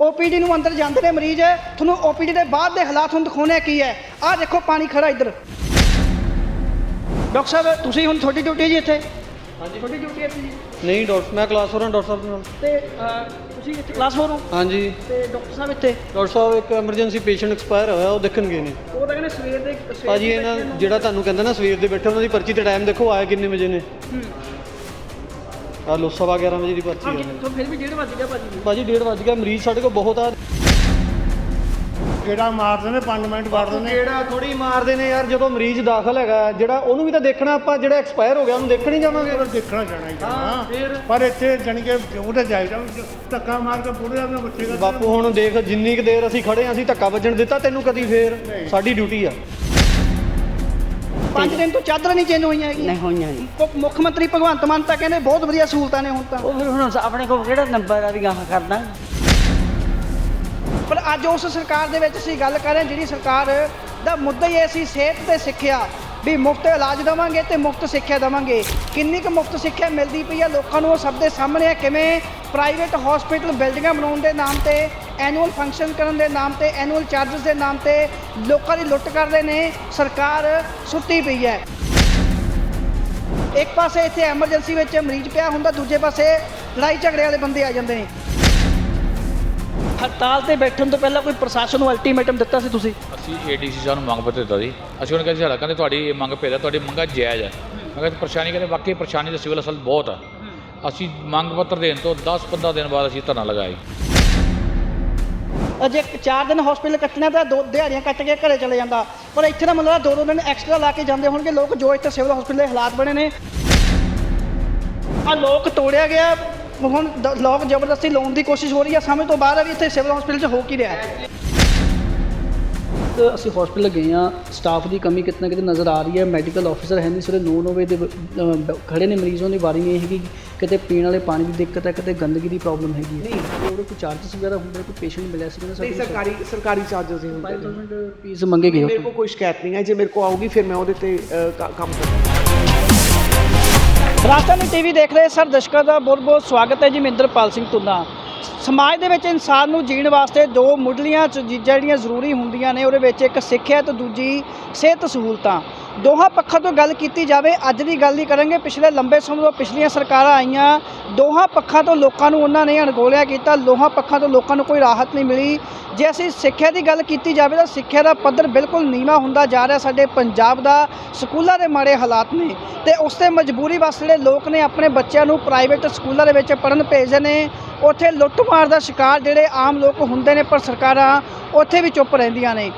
OPD ਨੂੰ ਅੰਦਰ ਜਾਂਦੇ ਨੇ ਮਰੀਜ਼। ਤੁਹਾਨੂੰ ਓਪੀਡੀ ਦੇ ਬਾਅਦ ਦੇ ਹਾਲਾਤ ਹੁਣ ਦਿਖਾਉਣੇ ਕੀ ਹੈ। ਆਹ ਦੇਖੋ ਪਾਣੀ ਖੜਾ ਇੱਧਰ। ਡਾਕਟਰ ਸਾਹਿਬ ਤੁਸੀਂ ਹੁਣ ਤੁਹਾਡੀ ਡਿਊਟੀ ਹੈ ਜੀ ਇੱਥੇ? ਹਾਂਜੀ। ਤੁਹਾਡੀ ਡਿਊਟੀ ਹੈ ਜੀ? ਨਹੀਂ ਡਾਕਟਰ ਮੈਂ ਕਲਾਸ ਹੋ ਰਿਹਾ ਡਾਕਟਰ ਸਾਹਿਬ ਨਾਲ। ਤੇ ਤੁਸੀਂ ਇੱਥੇ ਕਲਾਸ 4 ਹੋ? ਹਾਂਜੀ। ਤੇ ਡਾਕਟਰ ਸਾਹਿਬ ਇੱਥੇ? ਡਾਕਟਰ ਸਾਹਿਬ ਇੱਕ ਐਮਰਜੈਂਸੀ ਪੇਸ਼ੈਂਟ ਐਕਸਪਾਇਰ ਹੋਇਆ ਉਹ ਦੇਖਣ ਗਏ ਨੇ। ਉਹ ਤਾਂ ਕਹਿੰਦੇ ਸਵੇਰ ਦੇ ਭਾਜੀ ਇਹਨਾਂ ਜਿਹੜਾ ਤੁਹਾਨੂੰ ਕਹਿੰਦਾ ਨਾ ਸਵੇਰ ਦੇ ਬੈਠੇ ਉਹਨਾਂ ਦੀ ਪਰਚੀ ਤੇ ਟਾਈਮ ਦੇਖੋ ਆਇਆ ਕਿੰਨੇ ਵਜੇ ਨੇ। ਹੂੰ। ਆ ਲੋ ਸਵਾ 11 ਵਜੇ ਦੀ ਪਰਚੀ ਹਾਂਜੀ ਹੈ ਤਾਂ ਫਿਰ ਵੀ ਡੇਢ ਵੱਜ ਗਿਆ ਭਾਜੀ ਭਾਜੀ 1:30 ਵਜ ਗਿਆ ਮਰੀਜ਼ ਸਾਡੇ ਕੋਲ ਬਹੁਤ ਆ। ਕਿਹੜਾ ਮਾਰਦੇ ਨੇ 5 ਮਿੰਟ ਵੜਦੇ ਨੇ ਕਿਹੜਾ ਥੋੜੀ ਮਾਰਦੇ ਨੇ ਯਾਰ ਜਦੋਂ ਮਰੀਜ਼ ਦਾਖਲ ਹੈਗਾ ਜਿਹੜਾ ਉਹਨੂੰ ਵੀ ਤਾਂ ਦੇਖਣਾ ਆਪਾਂ ਜਿਹੜਾ ਐਕਸਪਾਇਰ ਹੋ ਗਿਆ ਉਹਨੂੰ ਦੇਖਣ ਹੀ ਜਾਵਾਂਗੇ। ਉਹ ਦੇਖਣਾ ਜਾਣਾ ਹੀ ਹਾਂ, ਫਿਰ? ਜਾਣਾ ਪਰ ਇੱਥੇ ਜਾਣੀ ਕਿ ਉਹਦੇ ਜਾਈਦਾ ਧੱਕਾ ਮਾਰ ਕੇ ਬੁੜੇ ਆਪਣੇ ਬੱਚੇ ਦਾ ਬਾਪੂ ਹੁਣ ਦੇਖ ਜਿੰਨੀ ਕੁ ਦੇਰ ਅਸੀਂ ਖੜੇ ਆਂ ਅਸੀਂ ਧੱਕਾ ਵੱਜਣ ਦਿੱਤਾ ਤੈਨੂੰ ਕਦੀ ਫੇਰ? ਸਾਡੀ ਡਿਊਟੀ ਆ। ਪੰਜ ਦਿਨ ਤੋਂ ਚਾਦਰ ਨਹੀਂ ਚੇਂਜ ਹੋਈਆਂ ਹੈਗੀਆਂ। ਨਹੀਂ ਹੋਈਆਂ ਨਹੀਂ। ਮੁੱਖ- ਮੁੱਖ ਮੰਤਰੀ ਭਗਵੰਤ ਮਾਨ ਤਾਂ ਕਹਿੰਦੇ ਬਹੁਤ ਵਧੀਆ ਸਹੂਲਤਾਂ ਨੇ ਹੁਣ ਤਾਂ। ਉਹ ਫਿਰ ਹੁਣ ਆਪਣੇ ਕੋਲ ਕਿਹੜਾ ਨੰਬਰ ਆ ਵੀ ਗਾਹਾਂ ਕਰਦਾ? ਪਰ ਅੱਜ ਉਸ ਸਰਕਾਰ ਦੇ ਵਿੱਚ ਅਸੀਂ ਗੱਲ ਕਰ ਰਹੇ ਹਾਂ ਜਿਹੜੀ ਸਰਕਾਰ ਦਾ ਮੁੱਦਾ ਹੀ ਇਹ ਸੀ ਸਿਹਤ ਤੇ ਸਿੱਖਿਆ। ਵੀ ਮੁਫਤ ਇਲਾਜ ਦੇਵਾਂਗੇ ਤੇ ਮੁਫਤ ਸਿੱਖਿਆ ਦੇਵਾਂਗੇ। ਕਿੰਨੀ ਕੁ ਮੁਫਤ ਸਿੱਖਿਆ ਮਿਲਦੀ ਪਈ ਆ ਲੋਕਾਂ ਨੂੰ ਉਹ ਸਭ ਦੇ ਸਾਹਮਣੇ ਆ, ਕਿਵੇਂ ਪ੍ਰਾਈਵੇਟ ਹਸਪੀਟਲ ਬਿਲਡਿੰਗਾਂ ਬਣਾਉਣ ਦੇ ਨਾਮ ਤੇ ਐਨੂਅਲ ਫੰਕਸ਼ਨ ਕਰਨ ਦੇ ਨਾਮ ਤੇ ਐਨੂਅਲ ਚਾਰजेस ਦੇ ਨਾਮ ਤੇ ਲੋਕਾਂ ਦੀ ਲੁੱਟ ਕਰਦੇ ਨੇ, ਸਰਕਾਰ ਸੁੱਤੀ ਪਈ ਹੈ। ਇੱਕ ਪਾਸੇ ਇੱਥੇ ਐਮਰਜੈਂਸੀ ਵਿੱਚ ਮਰੀਜ਼ ਪਿਆ ਹੁੰਦਾ, ਦੂਜੇ ਪਾਸੇ ਲੜਾਈ ਝਗੜੇ ਵਾਲੇ ਬੰਦੇ ਆ ਜਾਂਦੇ ਨੇ। ਹੜਤਾਲ ਤੇ ਬੈਠਣ ਤੋਂ ਪਹਿਲਾਂ ਕੋਈ ਪ੍ਰਸ਼ਾਸਨ ਨੂੰ ਅਲਟੀਮੇਟਮ ਦਿੱਤਾ ਸੀ ਤੁਸੀਂ? ਅਸੀਂ ਏਡੀਸੀ ਸਾਹਿਬ ਨੂੰ ਮੰਗ ਪੱਤਰ ਦਿੱਤਾ ਸੀ। ਅਸੀਂ ਉਹਨਾਂ ਕਹਿੰਦੇ ਸਾਡਾ ਕਹਿੰਦੇ ਤੁਹਾਡੀ ਇਹ ਮੰਗ ਭੇਜਾ ਤੁਹਾਡੀ ਮੰਗਾਂ ਜਾਇਜ਼ ਹੈ ਮੈਂ ਕਿਹਾ ਪਰੇਸ਼ਾਨੀ ਕਹਿੰਦੇ ਵਾਕਈ ਪਰੇਸ਼ਾਨੀ ਤਾਂ ਸਿਵਲ ਅਸਲ ਬਹੁਤ ਆ। ਅਸੀਂ ਮੰਗ ਪੱਤਰ ਦੇਣ ਤੋਂ 10-15 ਦਿਨ ਬਾਅਦ ਅਸੀਂ ਧਰਨਾ ਲਗਾਏ ਅਜੇ 4 ਦਿਨ ਹਸਪੀਟਲ ਕੱਟਣਾ ਤਾਂ ਦੋ ਦਿਹਾੜੀਆਂ ਕੱਟ ਕੇ ਘਰੇ ਚਲੇ ਜਾਂਦਾ। ਪਰ ਇੱਥੇ ਤਾਂ ਮਤਲਬ ਦੋ ਦੋ ਦਿਨ ਐਕਸਟਰਾ ਲਾ ਕੇ ਜਾਂਦੇ ਹੋਣਗੇ। ਲੋਕ ਜੋ ਇੱਥੇ ਸਿਵਲ ਹਸਪੀਟਲ ਦੇ ਹਾਲਾਤ ਬਣੇ ਨੇ। ਆ ਲੋਕ ਤੋੜਿਆ ਗਿਆ। ਹੁਣ ਦ- ਲੋਕ ਜ਼ਬਰਦਸਤੀ ਲਾਉਣ ਦੀ ਕੋਸ਼ਿਸ਼ ਹੋ ਰਹੀ ਹੈ ਸਮੇਂ ਤੋਂ ਬਾਅਦ ਵੀ ਇੱਥੇ ਸਿਵਲ ਹਸਪੀਟਲ 'ਚ ਹੋ ਕੀ ਰਿਹਾ ਹੈ? ਅਸੀਂ ਹਸਪੀਟਲ ਗਏ ਹਾਂ। ਸਟਾਫ ਦੀ ਕਮੀ ਕਿਤਨਾ ਕਿਤੇ ਨਜ਼ਰ ਆ ਰਹੀ ਹੈ। ਮੈਡੀਕਲ ਆਫੀਸਰ ਹੈ ਨਹੀਂ ਸਿਰੇ 9 ਵਜੇ ਦੇ ਬ- ਖੜੇ ਨੇ। ਮਰੀਜ਼ਾਂ ਦੀ ਵਾਰੀ ਇਹ ਹੈਗੀ ਕਿਤੇ ਪੀਣ ਵਾਲੇ ਪਾਣੀ ਦੀ ਦਿੱਕਤ ਹੈ ਕਿਤੇ ਗੰਦਗੀ ਦੀ ਪ੍ਰੋਬਲਮ ਹੈਗੀ ਨਹੀਂ। ਉਹਦੇ ਕੋਈ ਚਾਰजेस ਵਗੈਰਾ ਹੁੰਦੇ ਕੋਈ ਪੇਸ਼ੈਂਟ ਮਿਲਿਆ ਸੀ ਨਹੀਂ ਸਰਕਾਰੀ ਸਰਕਾਰੀ ਚਾਰजेस ਹੁੰਦੇ। ਨੇ 5000 ਰੁਪਏ ਮੰਗੇ ਗਏ ਮੇਰੇ ਕੋ ਕੋਈ ਸ਼ਿਕਾਇਤ ਨਹੀਂ ਹੈ। ਜੇ ਮੇਰੇ ਕੋਲ ਆਊਗੀ ਫਿਰ ਮੈਂ ਉਹਦੇ ਤੇ ਕੰਮ ਕਰਾਂਗਾ। ਰਾਜਧਾਨੀ ਟੀਵੀ ਦੇਖ ਰਹੇ ਸਰ ਦਰਸ਼ਕਾਂ ਦਾ ਬਹੁਤ ਬਹੁਤ ਸਵਾਗਤ ਹੈ ਜੀ ਮਹਿੰਦਰਪਾਲ ਸਿੰਘ ਤੁੰਨਾ ਸਮਾਜ ਦੇ ਵਿੱਚ ਇਨਸਾਨ ਨੂੰ ਜੀਣ ਵਾਸਤੇ ਦੋ ਮੁੱਢਲੀਆਂ ਚੀਜ਼ਾਂ ਜਿਹੜੀਆਂ ਜ਼ਰੂਰੀ ਹੁੰਦੀਆਂ ਨੇ, ਉਹਦੇ ਵਿੱਚ ਇੱਕ ਸਿੱਖਿਆ ਤੇ ਦੂਜੀ ਸਿਹਤ ਸਹੂਲਤਾਂ। ਦੋਹਾਂ ਪੱਖਾਂ ਤੋਂ ਗੱਲ ਕੀਤੀ ਜਾਵੇ, ਅੱਜ ਦੀ ਗੱਲ ਹੀ ਕਰਾਂਗੇ, ਪਿਛਲੇ ਲੰਬੇ ਸਮੇਂ ਤੋਂ ਪਿਛਲੀਆਂ ਸਰਕਾਰਾਂ ਆਈਆਂ, ਦੋਹਾਂ ਪੱਖਾਂ ਤੋਂ ਲੋਕਾਂ ਨੂੰ ਉਹਨਾਂ ਨੇ ਅਣਗੋਲਿਆ ਕੀਤਾ, ਦੋਹਾਂ ਪੱਖਾਂ ਤੋਂ ਲੋਕਾਂ ਨੂੰ ਕੋਈ ਰਾਹਤ ਨਹੀਂ ਮਿਲੀ। ਜੇ ਅਸੀਂ ਸਿੱਖਿਆ ਦੀ ਗੱਲ ਕੀਤੀ ਜਾਵੇ ਤਾਂ ਸਿੱਖਿਆ ਦਾ ਪੱਧਰ ਬਿਲਕੁਲ ਨੀਵਾਂ ਹੁੰਦਾ ਜਾ ਰਿਹਾ ਸਾਡੇ ਪੰਜਾਬ ਦਾ, ਸਕੂਲਾਂ ਦੇ ਮਾੜੇ ਹਾਲਾਤ ਨੇ ਤੇ ਉਸ ਤੇ ਮਜਬੂਰੀ ਵਾਸਤੇ ਜਿਹੜੇ ਲੋਕ ਨੇ, ਆਪਣੇ ਬੱਚਿਆਂ ਨੂੰ ਪ੍ਰਾਈਵੇਟ ਸਕੂਲਾਂ ਦੇ ਵਿੱਚ ਪੜ੍ਹਨ ਭੇਜਦੇ ਨੇ, ਉੱਥੇ ਲੁੱਟਮਾਰ ਦਾ ਸ਼ਿਕਾਰ ਜਿਹੜੇ ਆਮ ਲੋਕ ਹੁੰਦੇ ਨੇ, ਪਰ ਸਰਕਾਰਾਂ ਉੱਥੇ ਵੀ ਚੁੱਪ ਰਹਿੰਦੀਆਂ ਨੇ।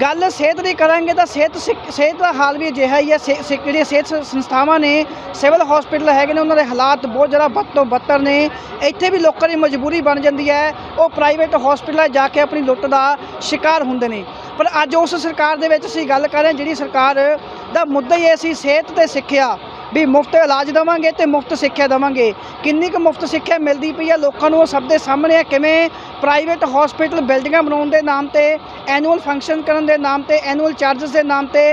ਗੱਲ ਸਿਹਤ ਦੀ ਕਰਾਂਗੇ ਤਾਂ ਸਿਹਤ ਸਿੱਖ- ਸਿਹਤ ਦਾ ਹਾਲ ਵੀ ਅਜਿਹਾ ਹੀ ਹੈ। ਜਿਹੜੀਆਂ ਸਿਹਤ ਸੰਸਥਾਵਾਂ ਨੇ, ਸਿਵਲ ਹਸਪੀਟਲ ਹੈਗੇ ਨੇ, ਉਹਨਾਂ ਦੇ ਹਾਲਾਤ ਬਹੁਤ ਜ਼ਿਆਦਾ ਬਦ ਤੋਂ ਬੱਤਰ ਨੇ। ਇੱਥੇ ਵੀ ਲੋਕਾਂ ਦੀ ਮਜਬੂਰੀ ਬਣ ਜਾਂਦੀ ਹੈ। ਉਹ ਪ੍ਰਾਈਵੇਟ ਹਸਪੀਟਲਾਂ ਜਾ ਕੇ ਆਪਣੀ ਲੁੱਟ ਦਾ ਸ਼ਿਕਾਰ ਹੁੰਦੇ ਨੇ। ਪਰ ਅੱਜ ਉਸ ਸਰਕਾਰ ਦੇ ਵਿੱਚ ਅਸੀਂ ਗੱਲ ਕਰ ਰਹੇ ਜਿਹੜੀ ਸਰਕਾਰ ਦਾ ਮੁੱਦਾ ਹੀ ਇਹ ਸੀ, ਸਿਹਤ ਤੇ ਸਿੱਖਿਆ। ਵੀ ਮੁਫਤ ਇਲਾਜ ਦੇਵਾਂਗੇ ਤੇ ਮੁਫਤ ਸਿੱਖਿਆ ਦੇਵਾਂਗੇ। ਕਿੰਨੀ ਕੁ ਮੁਫਤ ਸਿੱਖਿਆ ਮਿਲਦੀ ਪਈ ਆ ਲੋਕਾਂ ਨੂੰ ਉਹ ਸਭ ਦੇ ਸਾਹਮਣੇ ਆ ਕਿਵੇਂ ਪ੍ਰਾਈਵੇਟ ਹਸਪੀਟਲ ਬਿਲਡਿੰਗਾਂ ਬਣਾਉਣ ਦੇ ਨਾਮ ਤੇ ਐਨੂਅਲ ਫੰਕਸ਼ਨ ਕਰਨ ਦੇ ਨਾਮ ਤੇ ਐਨੂਅਲ ਚਾਰजेस ਦੇ ਨਾਮ ਤੇ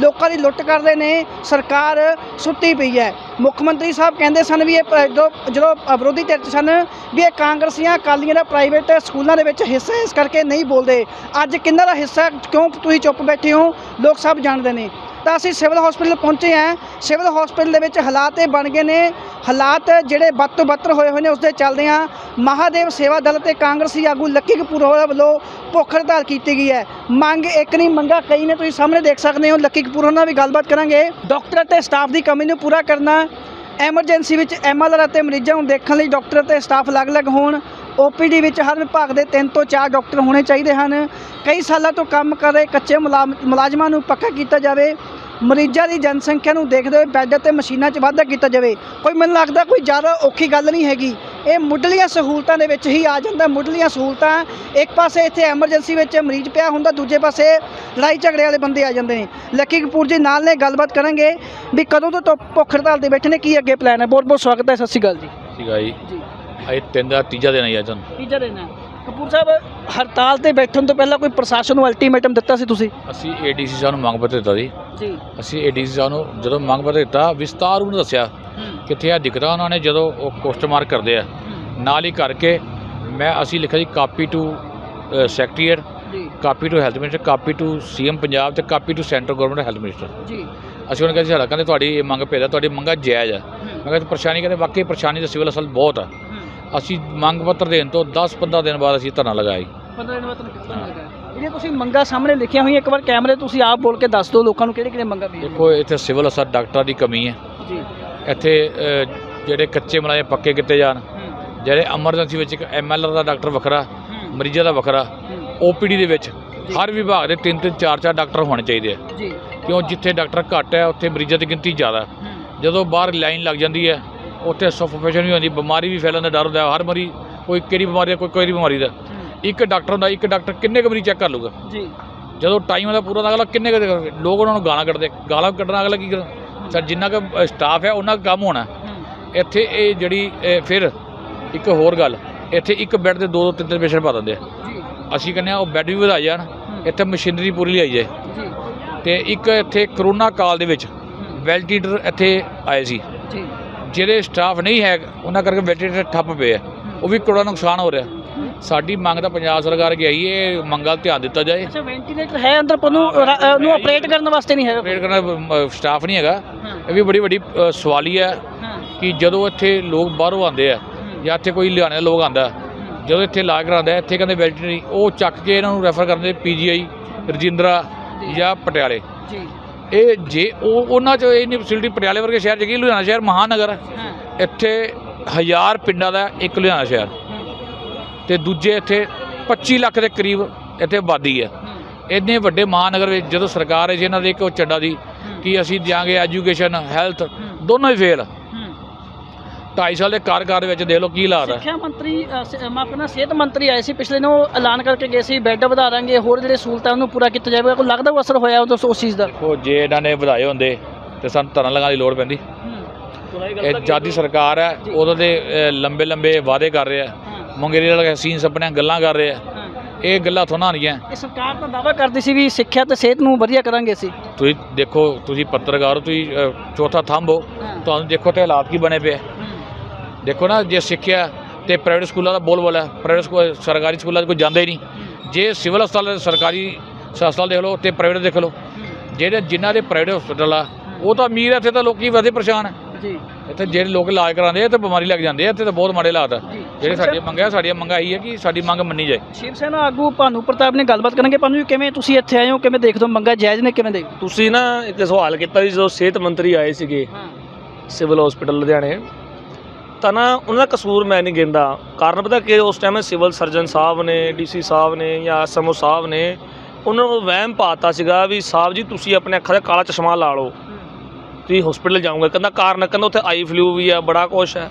ਲੋਕਾਂ ਦੀ ਲੁੱਟ ਕਰਦੇ ਨੇ, ਸਰਕਾਰ ਸੁੱਤੀ ਪਈ ਹੈ। ਮੁੱਖ ਮੰਤਰੀ ਸਾਹਿਬ ਕਹਿੰਦੇ ਸਨ ਵੀ ਇਹ ਜਦੋਂ ਵਿਰੋਧੀ ਧਿਰ 'ਚ ਸਨ ਵੀ ਇਹ ਕਾਂਗਰਸੀਆਂ ਅਕਾਲੀਆਂ ਦਾ ਪ੍ਰਾਈਵੇਟ ਸਕੂਲਾਂ ਦੇ ਵਿੱਚ ਹਿੱਸਾ ਇਸ ਕਰਕੇ ਨਹੀਂ ਬੋਲਦੇ। ਅੱਜ ਕਿੰਨਾ ਦਾ ਹਿੱਸਾ, ਕਿਉਂ ਤੁਸੀਂ ਚੁੱਪ ਬੈਠੇ ਹੋ? ਲੋਕ ਸਭ ਜਾਣਦੇ ਨੇ। ਤਾਂ ਅਸੀਂ ਸਿਵਲ ਹਸਪੀਟਲ ਪਹੁੰਚੇ ਹਾਂ। ਸਿਵਲ ਹਸਪੀਟਲ ਦੇ ਵਿੱਚ ਹਾਲਾਤ ਇਹ ਬਣ ਗਏ ਨੇ। ਹਾਲਾਤ ਜਿਹੜੇ ਵੱਧ ਤੋਂ ਬੱਤਰ ਹੋਏ ਹੋਏ ਨੇ ਉਸ ਦੇ ਚੱਲਦੇ ਹਾਂ। ਮਹਾਦੇਵ ਸੇਵਾ ਦਲ ਤੇ ਕਾਂਗਰਸੀ ਆਗੂ ਲੱਕੀ ਕਪੂਰ ਵੱਲੋਂ ਭੁੱਖ ਹੜਤਾਲ ਕੀਤੀ ਗਈ ਹੈ। ਮੰਗ ਇੱਕ ਨਹੀਂ, ਮੰਗਾ ਕਈ ਨੇ। ਤੁਸੀਂ ਸਾਹਮਣੇ ਦੇਖ ਸਕਦੇ ਹੋ, ਲੱਕੀ ਕਪੂਰ ਹੋਰਾਂ ਨਾਲ ਵੀ ਗੱਲਬਾਤ ਕਰਾਂਗੇ। ਡਾਕਟਰ ਅਤੇ ਸਟਾਫ ਦੀ ਕਮੀ ਨੂੰ ਪੂਰਾ ਕਰਨਾ। ਐਮਰਜੈਂਸੀ ਵਿੱਚ ਐਮਐਲਆਰ ਅਤੇ ਮਰੀਜ਼ਾਂ ਨੂੰ ਦੇਖਣ ਲਈ ਡਾਕਟਰ ਅਤੇ ਸਟਾਫ ਅਲੱਗ-ਅਲੱਗ ਹੋਣ। ਓਪੀਡੀ ਵਿੱਚ ਹਰ ਵਿਭਾਗ ਦੇ 3 ਤੋਂ 4 ਡਾਕਟਰ ਹੋਣੇ ਚਾਹੀਦੇ ਹਨ। ਕਈ ਸਾਲਾਂ ਤੋਂ ਕੰਮ ਕਰ ਰਹੇ ਕੱਚੇ ਮੁਲਾ- ਮੁਲਾਜ਼ਮਾਂ ਨੂੰ ਪੱਕਾ ਕੀਤਾ ਜਾਵੇ। ਮਰੀਜ਼ਾਂ ਦੀ ਜਨਸੰਖਿਆ ਨੂੰ ਦੇਖਦੇ ਹੋਏ ਬੈੱਡ ਅਤੇ ਮਸ਼ੀਨਾਂ 'ਚ ਵਾਧਾ ਕੀਤਾ ਜਾਵੇ। ਕੋਈ ਮੈਨੂੰ ਲੱਗਦਾ ਕੋਈ ਜ਼ਿਆਦਾ ਔਖੀ ਗੱਲ ਨਹੀਂ ਹੈਗੀ। ਇਹ ਮੁੱਢਲੀਆਂ ਸਹੂਲਤਾਂ ਦੇ ਵਿੱਚ ਹੀ ਆ ਜਾਂਦਾ। ਮੁੱਢਲੀਆਂ ਸਹੂਲਤਾਂ ਇੱਕ ਪਾਸੇ ਇੱਥੇ ਐਮਰਜੈਂਸੀ ਵਿੱਚ ਮਰੀਜ਼ ਪਿਆ ਹੁੰਦਾ ਦੂਜੇ ਪਾਸੇ ਲੜਾਈ ਝਗੜੇ ਵਾਲੇ ਬੰਦੇ ਆ ਜਾਂਦੇ ਨੇ। ਲੱਕੀ ਕਪੂਰ ਜੀ ਨਾਲ ਨੇ ਗੱਲਬਾਤ ਕਰਾਂਗੇ ਵੀ ਕਦੋਂ ਤੋਂ ਧੁੱਪ- ਭੁੱਖ ਹੜਤਾਲ ਤੇ ਬੈਠੇ ਨੇ ਕੀ ਅੱਗੇ ਪਲਾਨ ਹੈ? ਬਹੁਤ ਬਹੁਤ ਸਵਾਗਤ ਹੈ ਸਤਿ ਸ਼੍ਰੀ ਅਕਾਲ ਜੀ। ਸੀਗਾ ਜੀ। ਜੀ। ਇਹ ਤਿੰਨ ਦਾ ਤੀਜਾ ਦਿਨ ਆਇਆ ਤੁਹਾਨੂੰ। ਤੀਜਾ ਦਿਨ ਹੈ। ਕਪੂਰ ਸਾਹਿਬ ਹੜਤਾਲ ਤੇ ਬੈਠਣ ਤੋਂ ਪਹਿਲਾਂ ਕੋਈ ਪ੍ਰਸ਼ਾਸਨ ਨੂੰ ਅਲਟੀਮੇਟਮ ਦਿੱਤਾ ਸੀ ਤੁਸੀਂ? ਅਸੀਂ ਏਡੀਸੀ ਸਾਹਿਬ ਨੂੰ ਮੰਗ ਪੱਤਰ ਦਿੱਤਾ ਸੀ ਜੀ। ਅਸੀਂ ਏਡੀਸੀ ਸਾਹਿਬ ਨੂੰ ਜਦੋਂ ਮੰਗ ਪੱਤਰ ਦਿੱਤਾ ਵਿਸਤਾਰ ਉਹਨੂੰ ਦੱਸਿਆ ਕਿੱਥੇ ਆ ਦਿੱਕਤਾਂ ਉਹਨਾਂ ਨੇ ਜਦੋਂ ਉਹ ਕੁਐਸਚਨ ਮਾਰਕ ਕਰਦੇ ਆ। ਨਾਲ ਹੀ ਕਰਕੇ ਮੈਂ ਅਸੀਂ ਲਿਖਿਆ ਜੀ ਕਾਪੀ ਟੂ ਸੈਕਟਰੀਏਟ ਜੀ। Copy to health minister copy to CM Punjab ਤੇ copy to centre government health minister ਜੀ। ਅਸੀਂ ਉਹਨਾਂ ਕਹਿੰਦੇ ਸਾਡਾ ਕਹਿੰਦੇ ਤੁਹਾਡੀ ਇਹ ਮੰਗ ਭੇਜਦਾ ਤੁਹਾਡੀ ਮੰਗਾਂ ਜਾਇਜ਼ ਆ। ਮੈਂ ਕਿਹਾ ਪਰੇਸ਼ਾਨੀ ਕਹਿੰਦੇ ਵਾਕਈ ਪਰੇਸ਼ਾਨੀ ਤਾਂ ਸਿਵਲ ਅਸਲ ਬਹੁਤ ਆ। ਅਸੀਂ ਮੰਗ ਪੱਤਰ ਦੇਣ ਤੋਂ 10-15 ਦਿਨ ਬਾਅਦ ਅਸੀਂ ਧਰਨਾ ਲਗਾਇਆ ਜੀ। 15 ਦਿਨ ਬਾਅਦ ਤੁਹਾਨੂੰ ਲੱਗਾ ਜਿਹੜੀਆਂ ਤੁਸੀਂ ਮੰਗਾਂ ਸਾਹਮਣੇ ਲਿਖੀਆਂ ਹੋਈਆਂ ਇੱਕ ਵਾਰ ਕੈਮਰੇ ਤੁਸੀਂ ਆਪ ਬੋਲ ਕੇ ਦੱਸ ਦਿਓ ਲੋਕਾਂ ਨੂੰ ਕਿਹੜੇ ਕਿਹੜੇ ਮੰਗਾਂ ਵੀ ਦੇਖੋ ਇੱਥੇ ਸਿਵਲ ਅਸਲ ਡਾਕਟਰਾਂ ਦੀ ਕਮੀ ਹੈ। ਜੀ। ਇੱਥੇ ਅ, ਜਿਹੜੇ ਕੱਚੇ ਮੁਲਾਜ਼ਮ ਪੱਕੇ ਕੀਤੇ ਜਾਣ ਜਿਹੜੇ ਐਮਰਜੈਂਸੀ ਵਿੱਚ ਇੱਕ ਐਮਐਲਆਰ ਦਾ ਡਾਕਟਰ ਵੱਖਰਾ ਮਰੀਜ਼ਾਂ ਦਾ ਵੱਖਰਾ ਓਪੀਡੀ ਦੇ ਵਿੱਚ ਹਰ ਵਿਭਾਗ ਦੇ ਤਿੰਨ ਤਿੰਨ ਚਾਰ ਚਾਰ ਡਾਕਟਰ ਹੋਣੇ ਚਾਹੀਦੇ ਆ। ਜੀ। ਕਿਉਂ? ਜਿੱਥੇ ਡਾਕਟਰ ਘੱਟ ਹੈ ਉੱਥੇ ਮਰੀਜ਼ਾਂ ਦੀ ਗਿਣਤੀ ਜ਼ਿਆਦਾ। ਜਦੋਂ ਬਾਹਰ ਲਾਈਨ ਲੱਗ ਜਾਂਦੀ ਹੈ ਉੱਥੇ ਸਫੋਕੇਸ਼ਨ ਵੀ ਹੁੰਦੀ ਬਿਮਾਰੀ ਵੀ ਫੈਲਣ ਦਾ ਡਰ ਹੁੰਦਾ। ਹਰ ਮਰੀ ਕੋਈ ਕਿਹੜੀ ਬਿਮਾਰੀ ਦਾ ਕੋਈ ਕੋਈ ਬਿਮਾਰੀ ਦਾ। ਇੱਕ ਡਾਕਟਰ ਹੁੰਦਾ ਇੱਕ ਡਾਕਟਰ ਕਿੰਨੇ ਕੁ ਮਰੀਜ਼ ਚੈੱਕ ਕਰ ਲੂਗਾ ਜੀ। ਜਦੋਂ ਟਾਈਮ ਦਾ ਪੂਰਾ ਤਾਂ ਅਗਲਾ ਕਿੰਨੇ ਕੁ? ਲੋਕ ਉਹਨਾਂ ਨੂੰ ਗਾਲਾਂ ਕੱਢਦੇ ਗਾਲਾਂ ਕੱਢਣਾ ਅਗਲਾ ਕੀ ਕਰ ਸਰ ਜਿੰਨਾ ਕੁ ਸਟਾਫ ਹੈ ਉਹਨਾਂ ਕੁ ਕੰਮ ਹੋਣਾ। ਇੱਥੇ ਇਹ ਜਿਹੜੀ ਫਿਰ ਇੱਕ ਹੋਰ ਗੱਲ ਇੱਥੇ ਇੱਕ ਬੈੱਡ ਤੇ ਦੋ ਦੋ ਤਿੰਨ ਤਿੰਨ ਪੇਸ਼ੈਂਟ ਪਾ ਦਿੰਦੇ ਆ। ਅਸੀਂ ਕਹਿੰਦੇ ਆ ਉਹ ਬੈੱਡ ਵੀ ਵਧਾਏ ਜਾਣ ਇੱਥੇ ਮਸ਼ੀਨਰੀ ਪੂਰੀ ਲਿਆਈ ਜਾਏ। ਤੇ ਇੱਕ ਇੱਥੇ ਕਰੋਨਾ ਕਾਲ ਦੇ ਵਿੱਚ ਵੈਂਟੀਲੇਟਰ ਇੱਥੇ ਆਏ ਸੀ। ਜੀ। ਜਿਹੜੇ ਸਟਾਫ ਨਹੀਂ ਹੈ ਉਹਨਾਂ ਕਰਕੇ ਵੈਂਟੀਲੇਟਰ ਠੱਪ ਪਏ ਆ। ਉਹ ਵੀ ਕਰੋੜਾ ਨੁਕਸਾਨ ਹੋ ਰਿਹਾ। ਸਾਡੀ ਮੰਗ ਤਾਂ ਪੰਜਾਬ ਸਰਕਾਰ ਅੱਗੇ ਆਈ ਹੈ ਮੰਗਾਂ ਧਿਆਨ ਦਿੱਤਾ ਜਾਏ। ਅੱਛਾ ਵੈਂਟੀਲੇਟਰ ਹੈ ਅੰਦਰ ਪਰ ਨੂੰ ਨੂੰ ਆਪਰੇਟ ਕਰਨ ਵਾਸਤੇ ਨਹੀਂ ਹੈਗਾ ਆਪਰੇਟ ਕਰਨ ਸਟਾਫ ਨਹੀਂ ਹੈਗਾ। ਇਹ ਵੀ ਬੜੀ ਵੱਡੀ ਸਵਾਲੀ ਹੈ ਕਿ ਜਦੋਂ ਇੱਥੇ ਲੋਕ ਬਾਹਰੋਂ ਆਉਂਦੇ ਆ ਜਾਂ ਇੱਥੇ ਕੋਈ ਲੁਧਿਆਣੇ ਦਾ ਲੋਕ ਆਂਦਾ ਜਦੋਂ ਇੱਥੇ ਇਲਾਜ ਕਰਾਉਂਦਾ ਇੱਥੇ ਕਹਿੰਦੇ ਵੈਟਰਨਰੀ ਉਹ ਚੱਕ ਕੇ ਇਹਨਾਂ ਨੂੰ ਰੈਫਰ ਕਰਦੇ ਪੀਜੀਆਈ ਰਜਿੰਦਰਾ ਜਾਂ ਪਟਿਆਲੇ। ਜੀ। ਇਹ ਜੇ ਉਹ ਉਹਨਾਂ 'ਚ ਇਹ ਨਹੀਂ ਫੈਸਿਲਿਟੀ ਪਟਿਆਲੇ ਵਰਗੇ ਸ਼ਹਿਰ 'ਚ ਲੁਧਿਆਣਾ ਸ਼ਹਿਰ ਮਹਾਨਗਰ। ਹੈ। ਇੱਥੇ ਹਜ਼ਾਰ ਪਿੰਡਾਂ ਦਾ ਇੱਕ ਲੁਧਿਆਣਾ ਸ਼ਹਿਰ। ਤੇ ਦੂਜੇ ਇੱਥੇ 25 ਲੱਖ ਦੇ ਕਰੀਬ ਇੱਥੇ ਆਬਾਦੀ ਹੈ। ਇੰਨੇ ਵੱਡੇ ਮਹਾਨਗਰ ਵਿੱਚ ਜਦੋਂ ਸਰਕਾਰ ਹੈ ਜਿਹਨਾਂ ਦੇ ਇੱਕ ਉਹ ਚੱਡਾ ਦੀ ਕਿ ਅਸੀਂ ਦਿਆਂਗੇ ਐਜੂਕੇਸ਼ਨ ਹੈਲਥ ਦੋਨੋਂ ਹੀ ਫੇਲ 2.5 ਸਾਲ ਦੇ ਕਾਰਜਕਾਲ ਵਿੱਚ ਦੇਖ ਲਓ ਕੀ ਹੈ ਸਿੱਖਿਆ ਮੰਤਰੀ ਮਾਫ਼ ਕਰਨਾ ਸਿਹਤ ਮੰਤਰੀ ਆਏ ਸੀ ਪਿਛਲੇ ਨੂੰ ਉਹ ਐਲਾਨ ਕਰਕੇ ਗਏ ਸੀ ਬੈੱਡ ਵਧਾ ਦਾਂਗੇ ਹੋਰ ਜਿਹੜੇ ਸਹੂਲਤਾਂ ਉਹਨੂੰ ਪੂਰਾ ਕੀਤਾ ਜਾਵੇਗਾ ਕੋਈ ਲੱਗਦਾ ਉਹ ਅਸਰ ਹੋਇਆ ਉਸ ਉਸ ਚੀਜ਼ ਦਾ? ਉਹ ਜੇ ਇਹਨਾਂ ਨੇ ਵਧਾਏ ਹੁੰਦੇ ਤੇ ਸਾਨੂੰ ਧਰਨਾ ਲਗਾਉਣ ਦੀ ਲੋੜ ਪੈਂਦੀ। ਇਹ ਜਾਦੀ ਸਰਕਾਰ ਹੈ ਉਦੋਂ ਦੇ ਲੰਬੇ ਲੰਬੇ ਵਾਅਦੇ ਕਰ ਰਹੇ ਮੰਗੇਰੀ ਵਾਲੇ ਹਸੀਨ ਸੁਪਨਿਆਂ ਗੱਲਾਂ ਕਰ ਰਹੇ ਇਹ ਗੱਲਾਂ ਥੋੜਾ ਹੋਣਗੀਆਂ। ਇਹ ਸਰਕਾਰ ਤਾਂ ਦਾਅਵਾ ਕਰਦੀ ਸੀ ਵੀ ਸਿੱਖਿਆ ਤੇ ਸਿਹਤ ਨੂੰ ਵਧੀਆ ਕਰਾਂਗੇ ਅਸੀਂ। ਤੁਸੀਂ ਦੇਖੋ ਤੁਸੀਂ ਪੱਤਰਕਾਰ ਹੋ ਤੁਸੀਂ ਚੌਥਾ ਥੰਬ ਹੋ ਤੁਹਾਨੂੰ ਦੇਖੋ ਤੇ ਹਾਲਾਤ ਕੀ ਬਣੇ ਪਏ। ਦੇਖੋ ਨਾ ਜੇ ਸਿੱਖਿਆ ਤੇ ਪ੍ਰਾਈਵੇਟ ਸਕੂਲਾਂ ਦਾ ਬੋਲ ਬੋਲਾ ਪ੍ਰਾਈਵੇਟ ਸਕੂਲ ਸਰਕਾਰੀ ਸਕੂਲਾਂ 'ਚ ਕੋਈ ਜਾਂਦਾ ਹੀ ਨਹੀਂ। ਜੇ ਸਿਵਲ ਹਸਪਤਾਲ ਸਰਕਾਰੀ ਹਸਪਤਾਲ ਦੇਖ ਲਓ ਤੇ ਪ੍ਰਾਈਵੇਟ ਦੇਖ ਲਓ ਜਿਹੜੇ ਜਿਨ੍ਹਾਂ ਦੇ ਪ੍ਰਾਈਵੇਟ ਹਸਪਤਾਲ ਆ ਉਹ ਤਾਂ ਅਮੀਰ ਆ, ਇੱਥੇ ਤਾਂ ਲੋਕੀ ਵਧੇ ਪਰੇਸ਼ਾਨ। ਆ ਜੀ। ਇੱਥੇ ਜਿਹੜੇ ਲੋਕ ਇਲਾਜ ਕਰਾਉਂਦੇ ਆ ਤੇ ਬਿਮਾਰੀ ਲੱਗ ਜਾਂਦੇ ਆ ਇੱਥੇ ਤਾਂ ਬਹੁਤ ਮਾੜੇ ਹਾਲਾਤ ਆ। ਜਿਹੜੇ ਸਾਡੀਆਂ ਮੰਗਾਂ ਸਾਡੀਆਂ ਮੰਗਾਂ ਇਹੀ ਹੈ ਕਿ ਸਾਡੀ ਮੰਗ ਮੰਨੀ ਜਾਏ। ਸ਼ਿਵ ਸੈਨਾ ਆਗੂ ਭਾਨੂ ਪ੍ਰਤਾਪ ਨੇ ਗੱਲਬਾਤ ਕਰਾਂਗੇ ਭਾਨੂ ਜੀ ਕਿਵੇਂ ਤੁਸੀਂ ਇੱਥੇ ਆਏ ਹੋ? ਕਿਵੇਂ ਦੇਖਦੇ ਹੋ? ਮੰਗਾ ਜਾਇਜ਼ ਨੇ ਕਿਵੇਂ ਦੇਖਦੇ ਤੁਸੀਂ ਨਾ ਇੱਕ ਸਵਾਲ ਕੀਤਾ ਸੀ ਜਦੋਂ ਸਿਹਤ ਮੰਤਰੀ ਆਏ ਸੀਗੇ ਹਾਂ। ਸਿਵਲ ਹਸਪੀਟਲ ਲੁਧਿਆਣੇ। ਤਾਂ ਨਾ ਉਹਨਾਂ ਦਾ ਕਸੂਰ ਮੈਂ ਨਹੀਂ ਗਿਣਦਾ। ਕਾਰਨ ਪਤਾ ਕਿ ਉਸ ਟਾਈਮ ਸਿਵਲ ਸਰਜਨ ਸਾਹਿਬ ਨੇ ਡੀਸੀ ਸਾਹਿਬ ਨੇ ਜਾਂ ਐਸਐਮਓ ਸਾਹਿਬ ਨੇ ਉਹਨਾਂ ਨੂੰ ਵਹਿਮ ਪਾਤਾ ਸੀਗਾ ਵੀ ਸਾਹਿਬ ਜੀ ਤੁਸੀਂ ਆਪਣੇ ਅੱਖਾਂ ਦਾ ਕਾਲਾ ਚਸ਼ਮਾ ਲਾ ਲਓ। ਤੁਸੀਂ ਹਸਪੀਟਲ ਜਾਓਗੇ। ਕਹਿੰਦਾ ਕਾਰਨ ਕਹਿੰਦਾ ਉੱਥੇ ਆਈ ਫਲੂ ਵੀ ਆ ਬੜਾ ਕੁਛ ਹੈ